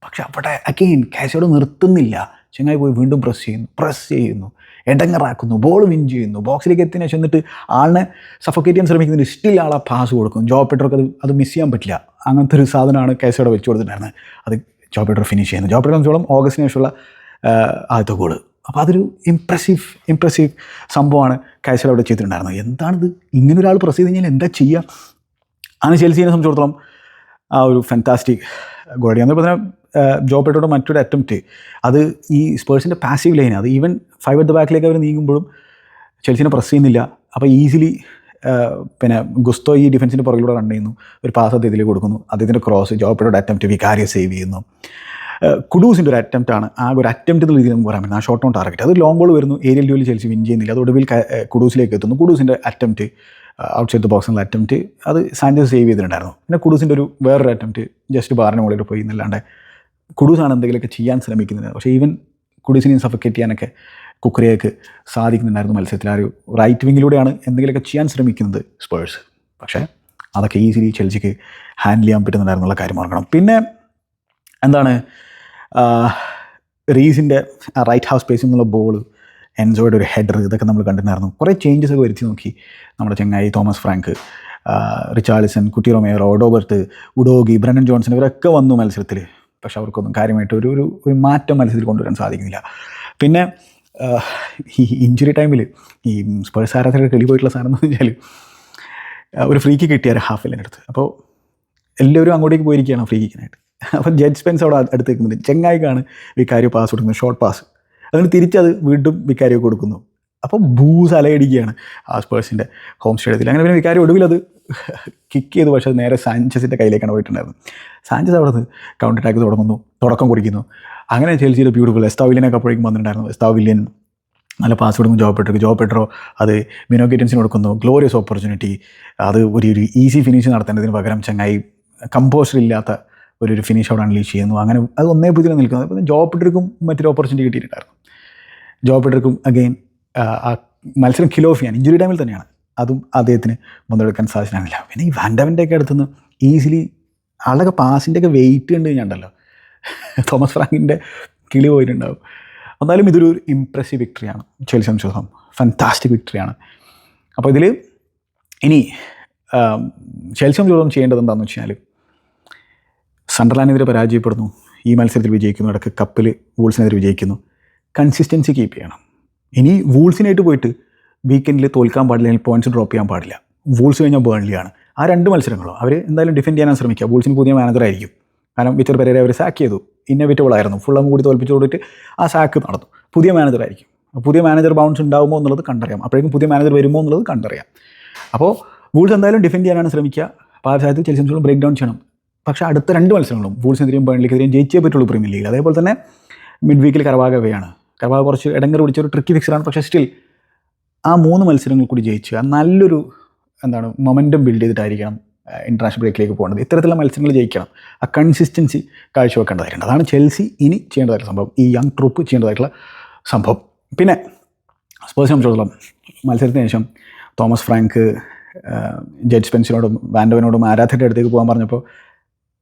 Speaker 1: പക്ഷെ അവിടെ അഗെയിൻ കാഷേഡ് നിർത്തുന്നില്ല. ചെങ്ങായി പോയി വീണ്ടും പ്രസ് ചെയ്യുന്നു. പ്രസ് ചെയ്യുന്നു. എടങ്ങറാക്കുന്നു. ബോൾ വിൻ ചെയ്യുന്നു. ബോക്സിലേക്ക് എത്തിയതിനു ശേഷം എന്നിട്ട് ആളിനെ സഫോക്കേറ്റ് ചെയ്യാൻ ശ്രമിക്കുന്നുണ്ട് സ്റ്റിൽ ആളെ പാസ് കൊടുക്കും ജോ പെട്രോക്ക് അത് അത് മിസ് ചെയ്യാൻ പറ്റില്ല. അങ്ങനത്തെ ഒരു സാധനമാണ് കാഷേഡ് വെച്ച് കൊടുത്തിട്ടുണ്ടായിരുന്നത്. അത് ജോ പെട്രോ ഫിനിഷ് ചെയ്യുന്നത് ജോ പെട്രോ സംബന്ധിച്ചോളം ഓഗസ്റ്റിന് ശേഷമുള്ള ആദ്യത്തെ ഗോൾ അപ്പോൾ അതൊരു ഇംപ്രസീവ് ഇംപ്രസീവ് സംഭവമാണ് കാഴ്ച അവിടെ ചെയ്തിട്ടുണ്ടായിരുന്നത്. എന്താണിത്? ഇങ്ങനെ ഒരാൾ പ്രസ് ചെയ്ത് കഴിഞ്ഞാൽ എന്താ ചെയ്യുക അങ്ങനെ ചെൽസിനെ സംബന്ധിച്ചിടത്തോളം ആ ഒരു ഫാന്റാസ്റ്റിക് ഗോൾ അതേപോലെ എന്ന് പറഞ്ഞാൽ ജോ മറ്റൊരു അറ്റംപ്റ്റ് അത് ഈ സ്പേഴ്സിന്റെ പാസീവ് ലൈൻ അത് ഈവൻ ഫൈവ് അറ്റ് ദ ബാക്കിലേക്ക് അവർ നീങ്ങുമ്പോഴും ചെൽസിനെ പ്രസ് ചെയ്യുന്നില്ല. അപ്പോൾ ഈസിലി പിന്നെ ഗുസ്തോ ഈ ഡിഫൻസിന്റെ പുറകിലൂടെ റൺ ചെയ്യുന്നു. ഒരു പാസ് അദ്ദേഹത്തിലേക്ക് കൊടുക്കുന്നു. അദ്ദേഹത്തിന്റെ ക്രോസ് ജോ അറ്റംപ്റ്റ് വികാരിയെ സേവ് ചെയ്യുന്നു. കുഡൂസിന്റെ ഒരു അറ്റംപ്റ്റ് ആണ്. ആ ഒരു അറ്റംപ്റ്റ് എന്ന രീതിയിൽ നമുക്ക് പറയാൻ പറ്റും ആ ഷോർട്ട് ഓൺ ടാർഗറ്റ് അത് ലോങ് ബോൾ വരുന്നു. ഏരിയൽ ജോലി ചെൽസി വിൻ ചെയ്യുന്നില്ല. അത് ഒടുവിൽ കുഡൂസിലേക്ക് എത്തുന്നു. കുഡൂസിന്റെ അറ്റംപ്റ്റ് ഔട്ട് സൈഡ് ദ ബോക്സിനുള്ള എന്നുള്ള അറ്റംപ്റ്റ് അത് സാഞ്ചസ് സേവ് ചെയ്തിട്ടുണ്ടായിരുന്നു. പിന്നെ കുഡൂസിന്റെ ഒരു വേറൊരു അറ്റംപ്റ്റ് ജസ്റ്റ് ബാറിന് മുകളിൽ പോയി എന്നല്ലാണ്ട് കുഡൂസാണ് എന്തെങ്കിലുമൊക്കെ ചെയ്യാൻ ശ്രമിക്കുന്നത്. പക്ഷേ ഈവൻ കുഡൂസിനെയും സഫക്കേറ്റ് ചെയ്യാനൊക്കെ കുക്കറിയേക്ക് സാധിക്കുന്നുണ്ടായിരുന്നു മത്സരത്തിൽ. ആ ഒരു റൈറ്റ് വിങ്ങിലൂടെയാണ് എന്തെങ്കിലുമൊക്കെ ചെയ്യാൻ ശ്രമിക്കുന്നത് സ്പേഴ്സ് പക്ഷേ അതൊക്കെ ഈസിലി ചെൽസിക്ക് ഹാൻഡിൽ ചെയ്യാൻ പറ്റുന്നുണ്ടായിരുന്നുള്ള കാര്യം ഓർക്കണം. പിന്നെ എന്താണ്? റീസിന്റെ റൈറ്റ് ഹൗസ് സ്പേസിൽ നിന്നുള്ള ബോൾ എൻസോയുടെ ഒരു ഹെഡർ ഇതൊക്കെ നമ്മൾ കണ്ടിട്ടുണ്ടായിരുന്നു. കുറേ ചേഞ്ചസ് ഒക്കെ വരുത്തി നോക്കി നമ്മുടെ ചെങ്ങായി തോമസ് ഫ്രാങ്ക് ആ, റിച്ചാർലിസൺ കുട്ടി റോഡോബർട്ട് ഉഡോഗി ബ്രണൻ ജോൺസൺ ഇവരൊക്കെ വന്നു മത്സരത്തിൽ. പക്ഷെ അവർക്കൊന്നും കാര്യമായിട്ട് ഒരു ഒരു ഒരു മാറ്റം മത്സരത്തിൽ കൊണ്ടുവരാൻ സാധിക്കുന്നില്ല. പിന്നെ ഈ ഇഞ്ചുറി ടൈമിൽ ഈ സ്പേഴ്സ് ആരാധകരുടെ കളി പോയിട്ടുള്ള സാധനം എന്ന് വെച്ചാൽ ഒരു ഫ്രീക്ക് കിക്ക് കിട്ടിയ ഹാഫ് എല്ലാം അടുത്ത്. അപ്പോൾ എല്ലാവരും അങ്ങോട്ടേക്ക് പോയിരിക്കുകയാണ് ഫ്രീ കിക്കിനായിട്ട് അപ്പോൾ ജഡ്ജ് സ്പെൻസ് അവിടെ അടുത്തേക്കുന്നുണ്ട് ചെങ്ങായിക്കാണ് വിക്കാരി പാസ് കൊടുക്കുന്നത് ഷോർട്ട് പാസ് അതിന് തിരിച്ചത് വീണ്ടും വിക്കാരിയോ കൊടുക്കുന്നു. അപ്പോൾ ബൂസ് അലയടിക്കുകയാണ് ആ സ്പേഴ്സിന്റെ ഹോം സ്റ്റേഡിയത്തിൽ. അങ്ങനെ പിന്നെ വിക്കാരി ഒടുവിൽ അത് കിക്ക് ചെയ്ത് പക്ഷേ നേരെ സാഞ്ചസിന്റെ കയ്യിലേക്കാണ് പോയിട്ടുണ്ടായിരുന്നത്. സാഞ്ചസ് അവിടെ നിന്ന് കൗണ്ടർ അറ്റാക്ക് തുടങ്ങുന്നു തുടക്കം കുറിക്കുന്നു. അങ്ങനെ ചെൽസിയുടെ ബ്യൂട്ടിഫുൾ എസ്താവില്യനൊക്കെ അപ്പോഴേക്കും വന്നിട്ടുണ്ടായിരുന്നു. എസ്താവില്യൻ നല്ല പാസ് കൊടുക്കും ജോബ് പെട്രോ ജോബ് പെട്രോ അത് മിനോ ഗിറ്റൻസിന് കൊടുക്കുന്നു. ഗ്ലോറിയസ് ഓപ്പർച്യൂണിറ്റി അത് ഒരു ഒരു ഈസി ഫിനിഷ് നടത്തേണ്ടതിന് പകരം ചങ്ങായി കമ്പോസർ ഇല്ലാത്ത ഒരു ഒരു ഫിനിഷ് അവിടെ അൺലീഷ് ചെയ്യുന്നു. അങ്ങനെ അത് ഒന്നേ പുതിയ നിൽക്കുന്നത് അപ്പോൾ ജോബ് പിട്ടർക്കും മറ്റൊരു ഓപ്പർച്യൂണിറ്റി കിട്ടിയിട്ടുണ്ടായിരുന്നു. ജോബ് പിട്ടർക്കും അഗെയിൻ ആ മത്സരം കിലോ ഓഫ് ചെയ്യാൻ ഇഞ്ചുറി ടൈമിൽ തന്നെയാണ്. അതും അദ്ദേഹത്തിന് മുന്നെടുക്കാൻ സാധിച്ചില്ല പിന്നെ ഈ വാൻഡവന്റെ ഒക്കെ അടുത്തുനിന്ന് ഈസിലി ആളുടെ പാസിന്റെ ഒക്കെ വെയിറ്റ് ഉണ്ട് കഴിഞ്ഞുണ്ടല്ലോ തോമസ് ഫ്രാങ്കിന്റെ കിളി പോയിട്ടുണ്ടാവും. എന്നാലും ഇതൊരു ഇംപ്രസീവ് വിക്ടറിയാണ് ചെലി സംശോധം ഫാന്റാസ്റ്റിക് വിക്ടറിയാണ് അപ്പോൾ ഇതിൽ ഇനി ചെൽസം ചോദം ചെയ്യേണ്ടത് എന്താണെന്ന് വെച്ചാൽ സണ്ടർലാൻഡിനെതിരെ പരാജയപ്പെടുന്നു. ഈ മത്സരത്തിൽ വിജയിക്കുന്നു. ഇടയ്ക്ക് കപ്പിൽ വൂൾസിനെതിരെ വിജയിക്കുന്നു. കൺസിസ്റ്റൻസി കീപ്പ് ചെയ്യണം. ഇനി വൂൾസിനായിട്ട് പോയിട്ട് വീക്കെൻഡിൽ തോൽക്കാൻ പാടില്ല അല്ലെങ്കിൽ പോയിന്റ്സ് ഡ്രോപ്പ് ചെയ്യാൻ പാടില്ല. വൂൾസ് കഴിഞ്ഞാൽ ബേൺലിയാണ്. ആ രണ്ട് മത്സരങ്ങളോ അവർ എന്തായാലും ഡിഫെൻഡ് ചെയ്യാൻ ശ്രമിക്കുക. വൂൾസിന് പുതിയ മാനേജർ ആയിരിക്കും. കാരണം വിച്ചർ പെരേരെ അവർ സാക്ക് ചെയ്തു. ഇന്നവിറ്റബിൾ ആയിരുന്നു. ഫുള്ളും കൂടി തോൽപ്പിച്ചു കൊടുത്തിട്ട് ആ സാക്ക് നടന്നു. പുതിയ മാനേജർ ആയിരിക്കും. പുതിയ മാനേജർ ബൗൺസ് ഉണ്ടാകുമോ എന്നുള്ളത് കണ്ടറിയാം. അപ്പോഴേക്കും പുതിയ മാനേജർ വരുമോ എന്നുള്ളത് കണ്ടറിയാം. അപ്പോൾ വൂൾസ് എന്തായാലും ഡിഫെൻഡ് ചെയ്യാനാണ് ശ്രമിക്കുക. അപ്പോൾ ആ ബ്രേക്ക് ഡൗൺ ചെയ്യണം. പക്ഷേ അടുത്ത രണ്ട് മത്സരങ്ങളും വൂൾസിനെതിരെയും ബേൺലിക്കെതിരെയും ജയിച്ചേ പറ്റുള്ളൂ പ്രീമിയർ ലീഗിൽ. അതേപോലെ തന്നെ മിഡ് വീക്കിൽ കരവാകവയാണ് കരവാക കുറച്ച് ഇടങ്ങർ പിടിച്ച ഒരു ട്രിക്കി ഫിക്സറാണ് പക്ഷേ സ്റ്റിൽ ആ മൂന്ന് മത്സരങ്ങൾ കൂടി ജയിച്ച് ആ നല്ലൊരു എന്താണ് മൊമെന്റം ബിൽഡ് ചെയ്തിട്ടായിരിക്കണം ഇന്റർനാഷണൽ ബ്രേക്കിലേക്ക് പോകേണ്ടത്. ഇത്തരത്തിലുള്ള മത്സരങ്ങൾ ജയിക്കണം. ആ കൺസിസ്റ്റൻസി കാഴ്ചവെക്കേണ്ടതായിട്ടുണ്ട്. അതാണ് ചെൽസി ഇനി ചെയ്യേണ്ടതായിട്ടുള്ള സംഭവം. ഈ യങ് ട്രൂപ്പ് ചെയ്യേണ്ടതായിട്ടുള്ള സംഭവം. പിന്നെ സ്പേഴ്സ് സംബന്ധിച്ചിടത്തോളം മത്സരത്തിന് ശേഷം തോമസ് ഫ്രാങ്ക് ജഡ് സ്പെൻസിനോടും വാൻഡോവിനോടും ആരാധകരുടെ അടുത്തേക്ക് പോകാൻ പറഞ്ഞപ്പോൾ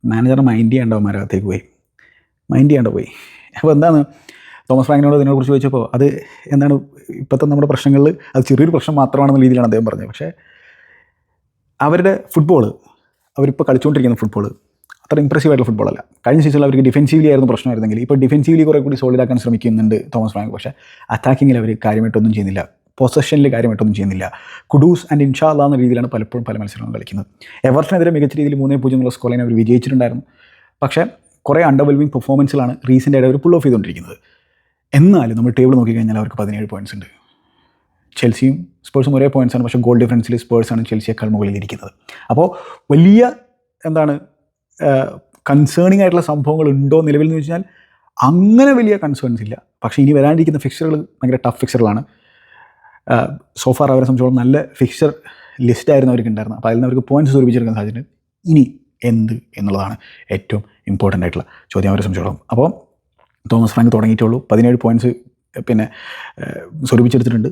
Speaker 1: മാനേജർ മൈൻഡ് ചെയ്യാണ്ടാവും മരകത്തേക്ക് പോയി. മൈൻഡ് ചെയ്യാണ്ട് പോയി. അപ്പോൾ എന്താണ്? തോമസ് ഫ്രാങ്കിനോട് ഇതിനെക്കുറിച്ച് ചോദിച്ചപ്പോൾ അത് എന്താണ് ഇപ്പോഴത്തെ നമ്മുടെ പ്രശ്നങ്ങളിൽ അത് ചെറിയൊരു പ്രശ്നം മാത്രമാണെന്ന രീതിയിലാണ് അദ്ദേഹം പറഞ്ഞത്. പക്ഷേ അവരുടെ ഫുട്ബോൾ അവരിപ്പോൾ കളിച്ചുകൊണ്ടിരിക്കുന്ന ഫുട്ബോൾ അത്ര ഇമ്പ്രസീവ് ആയിട്ടുള്ള ഫുട്ബോളല്ല കഴിഞ്ഞ സീസണിൽ അവർക്ക് ഡിഫെൻസീവ്ലി ആയിരുന്നു പ്രശ്നമായിരുന്നെങ്കിൽ ഇപ്പോൾ ഡിഫൻസീവ്ലി കുറേ കൂടി സോളിഡാക്കാൻ ശ്രമിക്കുന്നുണ്ട് തോമസ് ഫ്രാങ്ക്. പക്ഷേ അറ്റാക്കിങ്ങിൽ അവർ കാര്യമായിട്ടൊന്നും ചെയ്യുന്നില്ല. പൊസഷനിൽ കാര്യമായിട്ടൊന്നും ചെയ്യുന്നില്ല. കുഡൂസ് ആൻഡ് ഇൻഷാ അല്ലാ എന്ന രീതിയിലാണ് പലപ്പോഴും പല മത്സരങ്ങളും കളിക്കുന്നത്. എവർട്ടനെതിരെ മികച്ച രീതിയിൽ മൂന്നേ പൂജ്യം എന്നുള്ള സ്കോറിനെ അവർ വിജയിച്ചിട്ടുണ്ടായിരുന്നു. പക്ഷേ കുറേ അണ്ടർവെൽമിങ് പെർഫോമൻസിലാണ് റീസെന്റ് ആയിട്ട് അവർ പുൾ ഓഫ് ചെയ്തുകൊണ്ടിരിക്കുന്നത്. എന്നാലും നമ്മൾ ടേബിൾ നോക്കിക്കഴിഞ്ഞാൽ അവർക്ക് പതിനേഴ് പോയിന്റ്സ് ഉണ്ട്. ചെൽസിയും സ്പേഴ്സും ഒരേ ആണ്. പക്ഷേ ഗോൾ ഡിഫറൻസിൽ സ്പേഴ്സാണ് ചെൽസിയേക്കാൾ മുകളിലിരിക്കുന്നത്. അപ്പോൾ വലിയ എന്താണ് കൺസേണിംഗ് ആയിട്ടുള്ള സംഭവങ്ങൾ ഉണ്ടോ നിലവിൽ എന്ന് വെച്ചാൽ അങ്ങനെ വലിയ കൺസേൺസ് ഇല്ല. പക്ഷേ ഇനി വരാനിരിക്കുന്ന ഫിക്സറുകൾ ഭയങ്കര ടഫ് ഫിക്സറുകളാണ് സോഫാർ അവരെ സംബന്ധിച്ചോളം നല്ല ഫിക്സർ ലിസ്റ്റ് ആയിരുന്നു അവർക്ക് ഉണ്ടായിരുന്നത്. അപ്പോൾ അതിൽ നിന്ന് അവർക്ക് പോയിന്റ്സ് സ്വരൂപിച്ചെടുക്കാൻ സാധിച്ചിട്ടുണ്ട്. ഇനി എന്ത് എന്നുള്ളതാണ് ഏറ്റവും ഇമ്പോർട്ടന്റ് ആയിട്ടുള്ള ചോദ്യം അവരെ സംബന്ധിച്ചോളം. അപ്പോൾ തോമസ് ഫ്രാങ്ക് തുടങ്ങിയിട്ടുള്ളൂ. പതിനേഴ് പോയിന്റ്സ് പിന്നെ സ്വരൂപിച്ചെടുത്തിട്ടുണ്ട്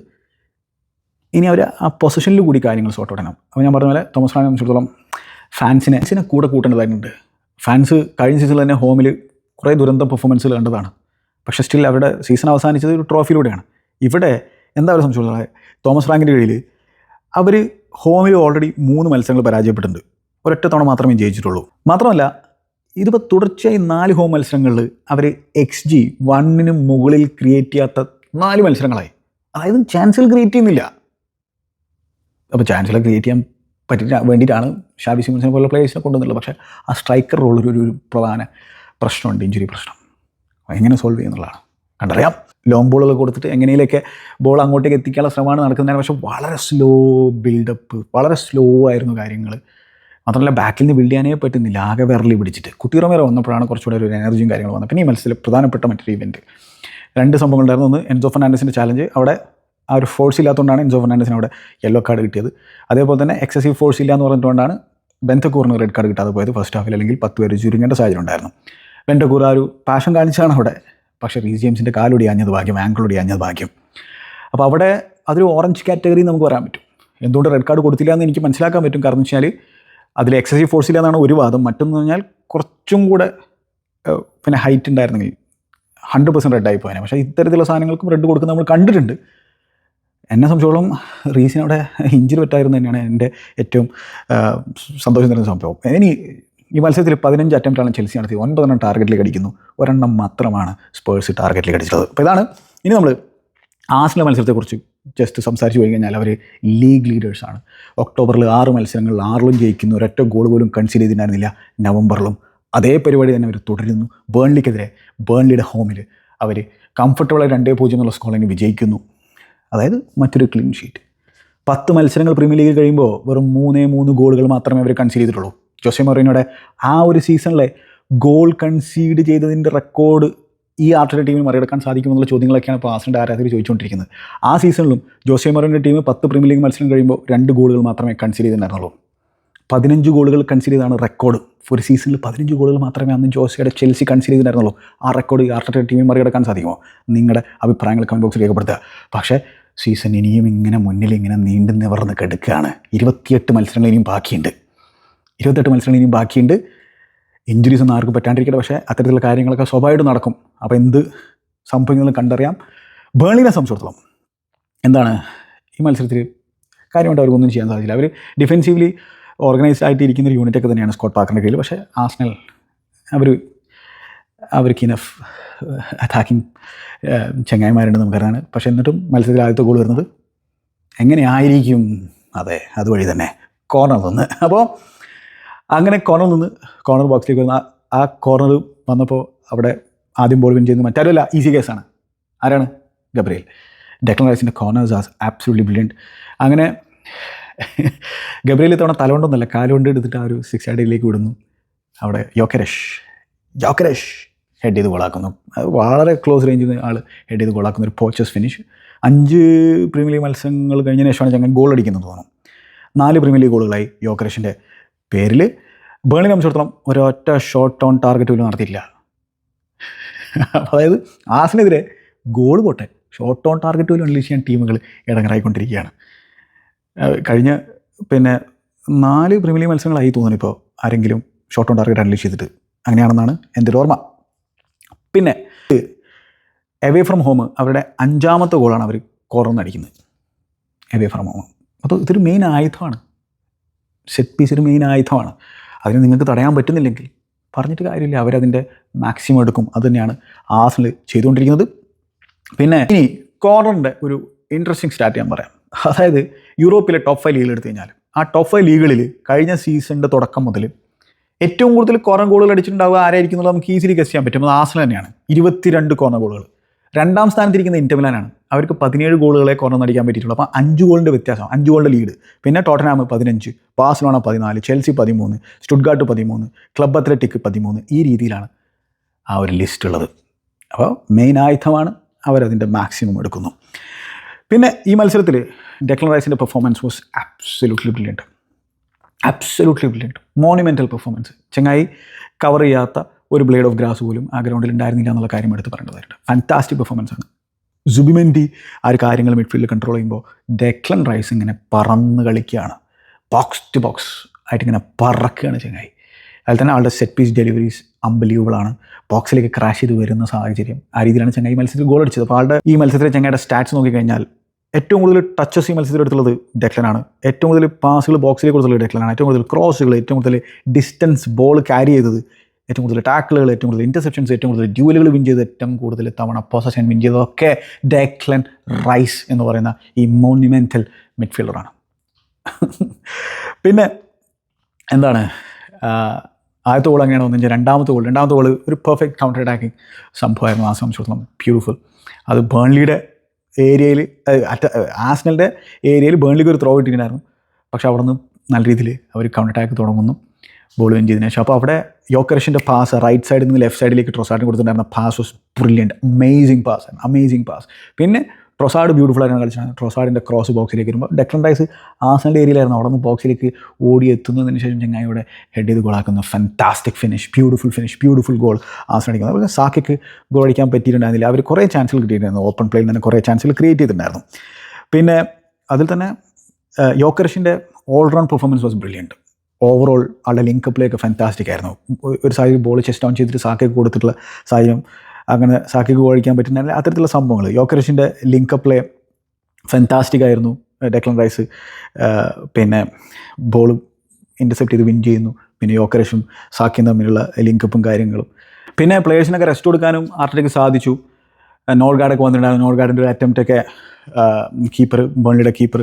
Speaker 1: ഇനി അവർ ആ പൊസിഷനിൽ കൂടി കാര്യങ്ങൾ സോട്ട് ചെയ്യണം അപ്പോൾ ഞാൻ പറഞ്ഞ പോലെ തോമസ് ഫ്രാങ്ക് സംബന്ധിച്ചിടത്തോളം ഫാൻസിനെ ഫാൻസിനെ കൂടെ കൂട്ടേണ്ടതായിട്ടുണ്ട്. ഫാൻസ് കഴിഞ്ഞ സീസണിൽ തന്നെ ഹോമിൽ കുറേ ദുരന്ത പെർഫോമൻസ് കണ്ടതാണ്. പക്ഷേ സ്റ്റിൽ അവരുടെ സീസൺ അവസാനിച്ചത് ഒരു ട്രോഫിയിലൂടെയാണ് ഇവിടെ എന്താ ഒരു സംശയമുള്ള തോമസ് ഫ്രാങ്കിന്റെ കീഴിൽ അവർ ഹോമിൽ ഓൾറെഡി മൂന്ന് മത്സരങ്ങൾ പരാജയപ്പെട്ടിട്ടുണ്ട്. ഒരൊറ്റ തവണ മാത്രമേ ജയിച്ചിട്ടുള്ളൂ. മാത്രമല്ല ഇതിപ്പോൾ തുടർച്ചയായി നാല് ഹോം മത്സരങ്ങളിൽ അവർ എക്സ് ജി വണ്ണിന് മുകളിൽ ക്രിയേറ്റ് ചെയ്യാത്ത നാല് മത്സരങ്ങളായി. അതായത് ചാൻസൽ ക്രിയേറ്റ് ചെയ്യുന്നില്ല. അപ്പോൾ ചാൻസൽ ക്രിയേറ്റ് ചെയ്യാൻ പറ്റിയിട്ട് വേണ്ടിയിട്ടാണ് ഷാബി സിമൻസിനെ പോലുള്ള പ്ലേയേഴ്സിനെ കൊണ്ടുവന്നുള്ളത് പക്ഷേ ആ സ്ട്രൈക്കർ റോൾ ഒരു ഒരു പ്രധാന പ്രശ്നമുണ്ട് ഇഞ്ചുറി പ്രശ്നം. എങ്ങനെ സോൾവ് ചെയ്യുന്നുള്ളതാണ്. കണ്ടറിയാം. ലോങ് ബോളുകൾ കൊടുത്തിട്ട് എങ്ങനെയൊക്കെ ബോൾ അങ്ങോട്ടേക്ക് എത്തിക്കാനുള്ള ശ്രമമാണ് നടക്കുന്നത് പക്ഷെ വളരെ സ്ലോ ബിൽഡപ്പ് വളരെ സ്ലോ ആയിരുന്നു കാര്യങ്ങൾ മാത്രമല്ല ബാക്കിൽ നിന്ന് ബിൽഡ് ചെയ്യാനേ പറ്റുന്നില്ല ആകെ വിരലി പിടിച്ചിട്ട്. കുട്ടിറമേറ വന്നപ്പോഴാണ് കുറച്ചുകൂടെ ഒരു എനർജിയും കാര്യങ്ങളും വന്നത്. പിന്നെ ഈ മത്സരത്തിൽ പ്രധാനപ്പെട്ട മറ്റൊരു ഇവന്റ് രണ്ട് സംഭവങ്ങൾ ഉണ്ടായിരുന്നു. ഒന്ന് എൻസോ ഫെർണാണ്ടസിന്റെ ചാലഞ്ച് അവിടെ ആ ഒരു ഫോഴ്സ് ഇല്ലാത്തതുകൊണ്ടാണ് എൻസോ ഫെർണാണ്ടസിന് അവിടെ യെല്ലോ കാർഡ് കിട്ടിയത്. അതേപോലെ തന്നെ എക്സസീവ് ഫോഴ്സ് ഇല്ല എന്ന് പറഞ്ഞിട്ടുകൊണ്ടാണ് ബെന്തക്കൂറിന് റെഡ് കാർഡ് കിട്ടാതെ പോയത് ഫസ്റ്റ് ഹാഫിൽ അല്ലെങ്കിൽ പത്ത് പേര് ചുരുങ്ങേണ്ട സാഹചര്യം ഉണ്ടായിരുന്നു. ബെന്തക്കൂർ ആ ഒരു പാഷൻ കാണിച്ചാണ് അവിടെ പക്ഷേ റീസ് ജെയിംസിന്റെ കാലൊടി അഞ്ഞത് ഭാഗ്യം ആങ്കിളൊടി അഞ്ഞത് ഭാഗ്യം. അപ്പോൾ അവിടെ അതൊരു ഓറഞ്ച് കാറ്റഗറി നമുക്ക് പറയാൻ പറ്റും. എന്തുകൊണ്ട് റെഡ് കാർഡ് കൊടുത്തില്ല എന്ന് എനിക്ക് മനസ്സിലാക്കാൻ പറ്റും. കാരണം വെച്ചാൽ അതിൽ എക്സസീവ് ഫോഴ്സ് ഇല്ലാന്നാണ് ഒരു വാദം. മറ്റൊന്ന് പറഞ്ഞാൽ കുറച്ചും കൂടെ പിന്നെ ഹൈറ്റ് ഉണ്ടായിരുന്നെങ്കിൽ ഹൺഡ്രഡ് പെർസെന്റ് റെഡ് ആയി പോയാൽ പക്ഷേ ഇത്തരത്തിലുള്ള സാധനങ്ങൾക്കും റെഡ് കൊടുക്കുന്നത് നമ്മൾ കണ്ടിട്ടുണ്ട്. എന്നെ സംബന്ധിച്ചോളം റീസിനവിടെ ഇഞ്ചുറി പറ്റായിരുന്നു തന്നെയാണ് എന്റെ ഏറ്റവും സന്തോഷം തരുന്ന സംഭവം. ഇനി ഈ മത്സരത്തിൽ പതിനഞ്ച് അറ്റംപ്റ്റാണ് ചെൽസി നടത്തിയത്. ഒൻപതെണ്ണം ടാർഗറ്റിലേക്ക് അടിക്കുന്നു. ഒരെണ്ണം മാത്രമാണ് സ്പേഴ്സ് ടാർഗറ്റിലേക്ക് കടിച്ചത് അപ്പോൾ ഇതാണ് ഇനി നമ്മൾ ആസ്ല മത്സരത്തെക്കുറിച്ച് ജസ്റ്റ് സംസാരിച്ചു പോയി കഴിഞ്ഞാൽ അവർ ലീഗ് ലീഡേഴ്സാണ് ഒക്ടോബറിൽ ആറ് മത്സരങ്ങളിൽ ആറിലും ജയിക്കുന്നു. ഒരൊറ്റ ഗോൾ പോലും കൺസീഡ് ചെയ്തിട്ടുണ്ടായിരുന്നില്ല. നവംബറിലും അതേ പരിപാടി തന്നെ അവർ തുടരുന്നു. ബേൺലിക്കെതിരെ ബേൺലിയുടെ ഹോമിൽ അവർ കംഫർട്ടബിളായി രണ്ടേ പൂജ്യം എന്നുള്ള സ്കോളിന് വിജയിക്കുന്നു. അതായത് മറ്റൊരു ക്ലീൻ ഷീറ്റ് പത്ത് മത്സരങ്ങൾ പ്രീമിയർ ലീഗിൽ കഴിയുമ്പോൾ വെറും മൂന്നേ മൂന്ന് ഗോളുകൾ മാത്രമേ അവർ കൺസീഡ് ചെയ്തിട്ടുള്ളൂ. ജോസെ മൊറീനോടെ ആ ഒരു സീസണിലെ ഗോൾ കൺസീഡ് ചെയ്തതിന്റെ റെക്കോർഡ് ഈ ആർട്ടിന്റെ ടീമിന് മറികടക്കാൻ സാധിക്കുമെന്നുള്ള ചോദ്യങ്ങളൊക്കെയാണ് ഇപ്പോൾ ആസിന്റെ ആരാധകർ ചോദിച്ചുകൊണ്ടിരിക്കുന്നത്. ആ സീസണിലും ജോസെ മൊറീനോയുടെ ടീം പത്ത് പ്രീമിയർ ലീഗ് മത്സരം കഴിയുമ്പോൾ രണ്ട് ഗോളുകൾ മാത്രമേ കൺസീഡ് ചെയ്തിട്ടുണ്ടായിരുന്നുള്ളൂ. പതിനഞ്ച് ഗോളുകൾ കൺസീഡ് ചെയ്താണ് റെക്കോർഡ്. ഒരു സീസണിൽ പതിനഞ്ച് ഗോളുകൾ മാത്രമേ അന്ന് ജോസിയുടെ ചെൽസി കൺസീഡ് ചെയ്തിട്ടുണ്ടായിരുന്നുള്ളൂ. ആ റെക്കോർഡ് ഈ ആർട്ടർ ടീമിൽ മറികടക്കാൻ സാധിക്കുമോ? നിങ്ങളുടെ അഭിപ്രായങ്ങൾ കമന്റ് ബോക്സിൽ രേഖപ്പെടുത്തുക. പക്ഷേ സീസൺ ഇനിയും ഇങ്ങനെ മുന്നിൽ ഇങ്ങനെ നീണ്ടു നിവർന്ന് കെടുക്കുകയാണ്. ഇരുപത്തിയെട്ട് മത്സരങ്ങൾ ഇനിയും ബാക്കിയുണ്ട്. ഇരുപത്തെട്ട് മത്സരങ്ങൾ ഇനിയും ബാക്കിയുണ്ട്. ഇഞ്ചുറീസ് ഒന്നും ആർക്കും പറ്റാണ്ടിരിക്കട്ടെ. പക്ഷേ അത്തരത്തിലുള്ള കാര്യങ്ങളൊക്കെ സ്വാഭാവികമായിട്ട് നടക്കും. അപ്പോൾ എന്ത് സംഭവിക്കുന്നത് കണ്ടറിയാം. ബേണിനെ സംബന്ധിച്ചിടത്തോളം എന്താണ് ഈ മത്സരത്തിൽ കാര്യമായിട്ട് അവർക്കൊന്നും ചെയ്യാൻ സാധിച്ചില്ല. അവർ ഡിഫെൻസീവ്ലി ഓർഗനൈസ്ഡ് ആയിട്ട് ഇരിക്കുന്ന ഒരു യൂണിറ്റൊക്കെ തന്നെയാണ് സ്കോട്ട് പാക്കറിന്റെ കയ്യിൽ പക്ഷേ ആസ്നൽ അവർ അവർക്ക് ഇനഫ് അറ്റാക്കിംഗ് ചെങ്ങായിമാരുണ്ട് നമുക്കറിയാണ് പക്ഷേ എന്നിട്ടും മത്സരത്തിൽ ആദ്യത്തെ ഗോൾ വരുന്നത് എങ്ങനെയായിരിക്കും? അതെ അതുവഴി തന്നെ. കോർണർ നിന്ന് അപ്പോൾ അങ്ങനെ കോർണർ നിന്ന് കോർണർ ബോക്സിലേക്ക് വന്ന ആ- കോർണർ വന്നപ്പോൾ അവിടെ ആദ്യം ബോൾ വിൻ ചെയ്യുന്ന മറ്റാരുമല്ല ഈസി കേസാണ് ആരാണ്? ഗബ്രിയൽ. ഡെക്ലൻ റൈസിന്റെ കോർണേഴ്സ് ആസ് ആബ്സൊല്യൂട്ട്ലി ബ്രില്യന്റ് അങ്ങനെ ഗബ്രിയൽ ഇത്തവണ തലകൊണ്ടൊന്നല്ല കാലുകൊണ്ട് എടുത്തിട്ട് ആ ഒരു സിക്സ് അടിയിലേക്ക് വിടുന്നു. അവിടെ യോക്കരഷ്. യോക്കരഷ് ഹെഡ് ചെയ്ത് ഗോളാക്കുന്നു വളരെ ക്ലോസ് റേഞ്ചിൽ നിന്ന് ആൾ ഹെഡ് ചെയ്ത് ഗോളാക്കുന്ന ഒരു പോച്ചസ് ഫിനിഷ് അഞ്ച് പ്രീമിയർ ലീഗ് മത്സരങ്ങൾ കഴിഞ്ഞതിന് ശേഷമാണ് ചങ്ങൻ ഗോൾ അടിക്കുന്നത് തോന്നുന്നു. നാല് പ്രീമിയർ ലീഗ് ഗോളുകളായി യോക്കരഷിന്റെ പേരിൽ ബേണിനെ സംബന്ധിച്ചിടത്തോളം ഒരൊറ്റ ഷോർട്ട് ഓൺ ടാർഗറ്റ് പോലും നടത്തിയില്ല അതായത് ആസിനെതിരെ ഗോൾ പോട്ടെ. ഷോർട്ട് ഓൺ ടാർഗറ്റ് പോലും അൺലീഷ് ചെയ്യാൻ ടീമുകൾ ഇടങ്ങറായിക്കൊണ്ടിരിക്കുകയാണ്. കഴിഞ്ഞ പിന്നെ നാല് പ്രീമിയർ ലീഗ് മത്സരങ്ങളായി തോന്നുന്നു ഇപ്പോൾ ആരെങ്കിലും ഷോർട്ട് ഓൺ ടാർഗറ്റ് അൺലീഷ് ചെയ്തിട്ട്. അങ്ങനെയാണെന്നാണ് എന്റെ ഓർമ്മ. പിന്നെ എവേ ഫ്രം ഹോം അവരുടെ അഞ്ചാമത്തെ ഗോളാണ് അവർ കോർണർ അടിക്കുന്നത്. എവേ ഫ്രം ഹോം അപ്പോൾ ഇതൊരു മെയിൻ ആയുധമാണ്. സെറ്റ് പീസിന് മെയിൻ ആയുധമാണ്. അതിന് നിങ്ങൾക്ക് തടയാൻ പറ്റുന്നില്ലെങ്കിൽ പറഞ്ഞിട്ട് കാര്യമില്ല. അവരതിന്റെ മാക്സിമം എടുക്കും. അത് തന്നെയാണ് ആസനിൽ ചെയ്തുകൊണ്ടിരിക്കുന്നത്. പിന്നെ ഇനി കോർണറിന്റെ ഒരു ഇൻട്രസ്റ്റിംഗ് സ്റ്റാർട്ട് ഞാൻ പറയാം. അതായത് യൂറോപ്പിലെ ടോപ്പ് ഫൈവ് ലീഗുകൾ എടുത്തു കഴിഞ്ഞാൽ ആ ടോപ്പ് ഫൈവ് ലീഗുകളിൽ കഴിഞ്ഞ സീസണിന്റെ തുടക്കം മുതൽ ഏറ്റവും കൂടുതൽ കോർണർ ഗോളുകൾ അടിച്ചിട്ടുണ്ടാവുക ആരായിരിക്കും എന്നുള്ളത് നമുക്ക് ഈസിലി ഗസ് ചെയ്യാൻ പറ്റും. അത് ആസന തന്നെയാണ്. ഇരുപത്തിരണ്ട് കോർണർ ഗോളുകൾ രണ്ടാം സ്ഥാനത്തിരിക്കുന്ന ഇന്റർമിലാനാണ് അവർക്ക് പതിനേഴ് ഗോളുകളെ കോർണർ അടിക്കാൻ പറ്റിയിട്ടുള്ളൂ. അപ്പോൾ അഞ്ച് ഗോളിന്റെ വ്യത്യാസം. അഞ്ച് ഗോളിന്റെ ലീഡ് പിന്നെ ടോട്ടനാം പതിനഞ്ച് ബാഴ്സലോണ പതിനാല് ചെൽസി പതിമൂന്ന് സ്റ്റുഡ്ഗാർട്ട് പതിമൂന്ന് ക്ലബ് അത്ലറ്റിക് പതിമൂന്ന് ഈ രീതിയിലാണ് ആ ഒരു ലിസ്റ്റ് ഉള്ളത്. അപ്പോൾ മെയിൻ ആയുധമാണ് അവരതിന്റെ മാക്സിമം എടുക്കുന്നു. പിന്നെ ഈ മത്സരത്തിൽ Declan റൈസിന്റെ performance was absolutely brilliant absolutely brilliant monumental performance ചങ്ങായി കവർ ചെയ്യാത്ത ഒരു ബ്ലേഡ് ഓഫ് ഗ്രാസ് പോലും ആ ഗ്രൗണ്ടിൽ ഉണ്ടായിരുന്നില്ല എന്നുള്ള കാര്യം എടുത്ത് പറയേണ്ടതായിട്ട് ഫാന്റാസ്റ്റിക് പെർഫോമൻസ് ആണ്. ജുബിമെന്റി ആ ഒരു കാര്യങ്ങൾ മിഡ്ഫീൽഡിൽ കൺട്രോൾ ചെയ്യുമ്പോൾ ഡെക്ലൻ റൈസ് ഇങ്ങനെ പറന്ന് കളിക്കുകയാണ്. ബോക്സ് ടു ബോക്സ് ആയിട്ട് ഇങ്ങനെ പറക്കുകയാണ് ചങ്ങായി. അതിൽ തന്നെ ആളുടെ സെറ്റ് പീസ് ഡെലിവറീസ് അമ്പലീവബിൾ ആണ്. ബോക്സിലേക്ക് ക്രാഷ് ചെയ്ത് വരുന്ന സാഹചര്യം ആ രീതിയിലാണ് ചങ്ങായി മത്സരത്തിൽ ഗോൾ അടിച്ചത്. അപ്പോൾ ആളുടെ ഈ മത്സരത്തിലെ ചങ്ങായിയുടെ സ്റ്റാറ്റ്സ് നോക്കിക്കഴിഞ്ഞാൽ ഏറ്റവും കൂടുതൽ ടച്ചസ് ഈ മത്സരത്തിൽ എടുത്തുള്ളത് ഡെക്ലനാണ് ഏറ്റവും കൂടുതൽ പാസുകൾ ബോക്സിലേക്ക് കൊടുത്തുള്ളത് ഡെക്ലനാണ് ഏറ്റവും കൂടുതൽ ക്രോസുകൾ ഏറ്റവും കൂടുതൽ ഡിസ്റ്റൻസ് ബോൾ ക്യാരി ചെയ്തത് ഏറ്റവും കൂടുതൽ ടാക്കിളുകൾ ഏറ്റവും കൂടുതൽ ഇന്റർസെപ്ഷൻസ് ഏറ്റവും കൂടുതൽ ഡ്യൂലുകൾ വിൻ ചെയ്ത് ഏറ്റവും കൂടുതൽ തവണ പൊസഷൻ വിൻ ചെയ്തതൊക്കെ ഡെക്ലൻ റൈസ് എന്ന് പറയുന്ന ഈ മോണ്യുമെന്റൽ മിഡ്ഫീൽഡറാണ് പിന്നെ എന്താണ്? ആദ്യത്തെ ഗോൾ അങ്ങനെയാണ് വന്നു രണ്ടാമത്തെ ഗോൾ രണ്ടാമത്തെ ഗോൾ ഒരു പെർഫെക്റ്റ് കൗണ്ടർ അറ്റാക്കിംഗ് സംഭവമായിരുന്നു ആ സംബന്ധിച്ചിടത്തോളം ബ്യൂട്ടിഫുൾ അത് ബേൺലിയുടെ ഏരിയയിൽ ആസ്നലിന്റെ ഏരിയയിൽ ബേൺലിക്ക് ഒരു ത്രോ കിട്ടിയിട്ടുണ്ടായിരുന്നു പക്ഷേ അവിടെ നിന്ന് നല്ല രീതിയിൽ അവർ കൗണ്ടർ അറ്റാക്ക് തുടങ്ങുന്നു. ബോൾ വിൻ ചെയ്തതിനു ശേഷം. അപ്പോൾ അവിടെ യോക്കറിഷിന്റെ പാസ് റൈറ്റ് സൈഡിൽ നിന്ന് ലെഫ്റ്റ് സൈഡിലേക്ക് ട്രൊസാഡിന് കൊടുത്തിട്ടുണ്ടായിരുന്ന pass was brilliant amazing pass amazing pass പിന്നെ ട്രൊസാഡ് ബ്യൂട്ടിഫുൾ ആയിട്ടാണ് കളിച്ചത് ട്രൊസാഡിന്റെ ക്രോസ് ബോക്സിലേക്ക് വരുമ്പോൾ ഡെക്ലൻ റൈസ് ആസന്റെ ഏരിയയിലായിരുന്നു അവിടെ നിന്ന് ബോക്സിലേക്ക് ഓടി എത്തുന്നതിന് ശേഷം ചങ്ങായിയുടെ ഹെഡ് ചെയ്ത് ഗോളാക്കുന്നു fantastic finish beautiful finish beautiful goal ആസൻ അടിക്കുന്നത് അതുപോലെ സാക്കിക്ക് ഗോൾ അടിക്കാൻ പറ്റിയിട്ടുണ്ടായിരുന്നില്ല. അവർ കുറേ ചാൻസുകൾ കിട്ടിയിട്ടുണ്ടായിരുന്നു. ഓപ്പൺ പ്ലേയിൽ തന്നെ കുറേ ചാൻസുകൾ ക്രിയേറ്റ് ചെയ്തിട്ടുണ്ടായിരുന്നു. പിന്നെ അതിൽ തന്നെ യോക്കറിഷിന്റെ all round performance was brilliant overall ആളുടെ ലിങ്ക് പ്ലേ ഒക്കെ ഫാന്റാസ്റ്റിക് ആയിരുന്നു ഒരു സാഹചര്യം ബോൾ ചെസ്റ്റ് ഡൗൺ ചെയ്തിട്ട് സാക്കിക്ക് കൊടുത്തിട്ടുള്ള സാഹചര്യം അങ്ങനെ സാക്കിക്ക് ഗോൾ അടിക്കാൻ പറ്റുന്ന അത്തരത്തിലുള്ള സംഭവങ്ങൾ. യോക്കറിഷിന്റെ ലിങ്ക് പ്ലേ ഫാന്റാസ്റ്റിക് ആയിരുന്നു. ഡെക്ലൻ റൈസ് പിന്നെ ബോൾ ഇന്റർസെപ്റ്റ് ചെയ്ത് വിൻ ചെയ്യുന്നു. പിന്നെ യോക്കരഷും സാക്കിയും തമ്മിലുള്ള ലിങ്കപ്പും കാര്യങ്ങളും. പിന്നെ പ്ലേയേഴ്സിനൊക്കെ റെസ്റ്റ് കൊടുക്കാനും ആർട്ടിക്ക് സാധിച്ചു. നോൾ ഗാർഡൊക്കെ വന്നിട്ടുണ്ടായിരുന്നു. നോൾ ഗാർഡിന്റെ ഒരു അറ്റംപ്റ്റൊക്കെ കീപ്പർ ബേൺലിയുടെ കീപ്പർ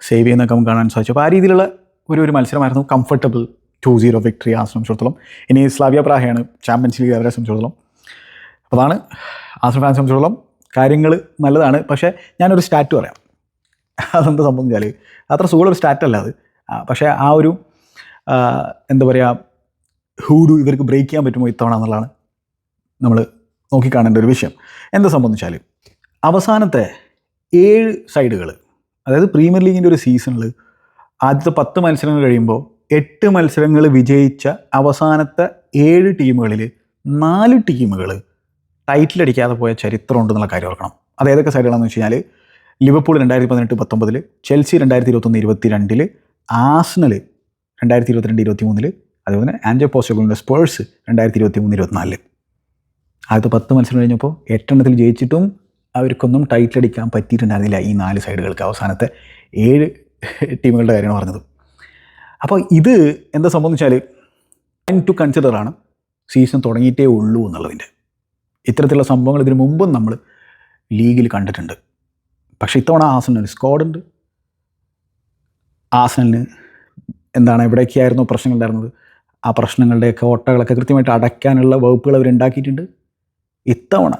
Speaker 1: സേവ് ചെയ്യുന്നൊക്കെ നമുക്ക് കാണാൻ സാധിച്ചു. അപ്പോൾ ആ രീതിയിലുള്ള ഒരു ഒരു മത്സരമായിരുന്നു കംഫർട്ടബിൾ ടു സീറോ വിക്ടറി ആ സംബന്ധിച്ചിടത്തോളം. ഇനി സ്ലാവിയ പ്രാഹയാണ് ചാമ്പ്യൻസ് ലീഗ് അവരെ സംബന്ധിച്ചിടത്തോളം. അതാണ് ആ ഫാൻസ് സംബന്ധിച്ചിടത്തോളം കാര്യങ്ങൾ നല്ലതാണ്. പക്ഷേ ഞാനൊരു സ്റ്റാറ്റ് പറയാം. അതെന്താ സംഭവം വെച്ചാൽ അത്ര സ്റ്റാറ്റ് അല്ല അത്. പക്ഷേ ആ ഒരു എന്താ പറയുക ഹൂഡു ഇവർക്ക് ബ്രേക്ക് ചെയ്യാൻ പറ്റുമോ ഇത്തവണ എന്നുള്ളതാണ് നമ്മൾ നോക്കിക്കാണേണ്ട ഒരു വിഷയം. എന്താ സംബന്ധിച്ചാൽ അവസാനത്തെ ഏഴ് സൈഡുകൾ അതായത് പ്രീമിയർ ലീഗിന്റെ ഒരു സീസണിൽ ആദ്യത്തെ പത്ത് മത്സരങ്ങൾ കഴിയുമ്പോൾ എട്ട് മത്സരങ്ങൾ വിജയിച്ച അവസാനത്തെ ഏഴ് ടീമുകളിൽ നാല് ടീമുകൾ ടൈറ്റിൽ അടിക്കാതെ പോയ ചരിത്രം ഉണ്ടെന്നുള്ള കാര്യം ഓർക്കണം. അത് ഏതൊക്കെ സൈഡുകളാണെന്ന് വെച്ച് കഴിഞ്ഞാൽ ലിവർപൂൾ രണ്ടായിരത്തി പതിനെട്ട് പത്തൊമ്പതിൽ ചെൽസി രണ്ടായിരത്തി ഇരുപത്തൊന്ന് ഇരുപത്തി രണ്ടിൽ ആസ്നൽ രണ്ടായിരത്തി ഇരുപത്തിരണ്ട് ഇരുപത്തി മൂന്നിൽ അതുപോലെ ആൻജോ പോസ്റ്റോഗോളിന്റെ സ്പേഴ്സ് രണ്ടായിരത്തി ഇരുപത്തി മൂന്ന് ഇരുപത്തിനാലിൽ ആദ്യത്തെ പത്ത് മത്സരം കഴിഞ്ഞപ്പോൾ എട്ടെണ്ണത്തിൽ ജയിച്ചിട്ടും അവർക്കൊന്നും ടൈറ്റിൽ അടിക്കാൻ പറ്റിയിട്ടുണ്ടായിരുന്നില്ല ഈ നാല് സൈഡുകൾക്ക് അവസാനത്തെ ഏഴ് ടീമുകളുടെ കാര്യമാണ് പറഞ്ഞത്. അപ്പോൾ ഇത് എന്താ സംബന്ധിച്ചാൽ ടു കൺസിഡർ ആണ് സീസൺ തുടങ്ങിയിട്ടേ ഉള്ളൂ എന്നുള്ളതിന്റെ. ഇത്തരത്തിലുള്ള സംഭവങ്ങൾ ഇതിനു മുമ്പും നമ്മൾ ലീഗിൽ കണ്ടിട്ടുണ്ട്. പക്ഷേ ഇത്തവണ ആസനൊരു സ്ക്വാഡുണ്ട് ആസനലിന് എന്താണ് എവിടെയൊക്കെയായിരുന്നു പ്രശ്നങ്ങൾ ഉണ്ടായിരുന്നത്? ആ പ്രശ്നങ്ങളുടെയൊക്കെ ഓട്ടകളൊക്കെ കൃത്യമായിട്ട് അടയ്ക്കാനുള്ള വകുപ്പുകൾ അവർ ഉണ്ടാക്കിയിട്ടുണ്ട്. ഇത്തവണ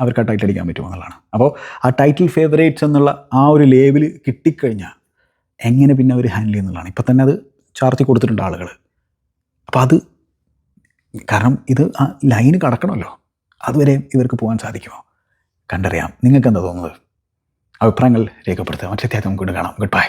Speaker 1: അവർക്ക് ആ ടൈറ്റിൽ അടിക്കാൻ പറ്റുമെന്നുള്ളതാണ് അപ്പോൾ ആ ടൈറ്റിൽ ഫേവറേറ്റ്സ് എന്നുള്ള ആ ഒരു ലേബിൾ കിട്ടിക്കഴിഞ്ഞാൽ എങ്ങനെ പിന്നെ അവർ ഹാൻഡിൽ ചെയ്യുന്നതാണ് ഇപ്പം തന്നെ അത് ചാർത്തി കൊടുത്തിട്ടുണ്ട് ആളുകൾ അപ്പോൾ അത് കാരണം ഇത് ആ ലൈന് കടക്കണമല്ലോ. അതുവരെ ഇവർക്ക് പോകാൻ സാധിക്കുമോ? കണ്ടറിയാം. നിങ്ങൾക്ക് എന്താ തോന്നുന്നത്? അഭിപ്രായങ്ങൾ രേഖപ്പെടുത്തുക. മറ്റേ നമുക്ക് കാണാം. Good bye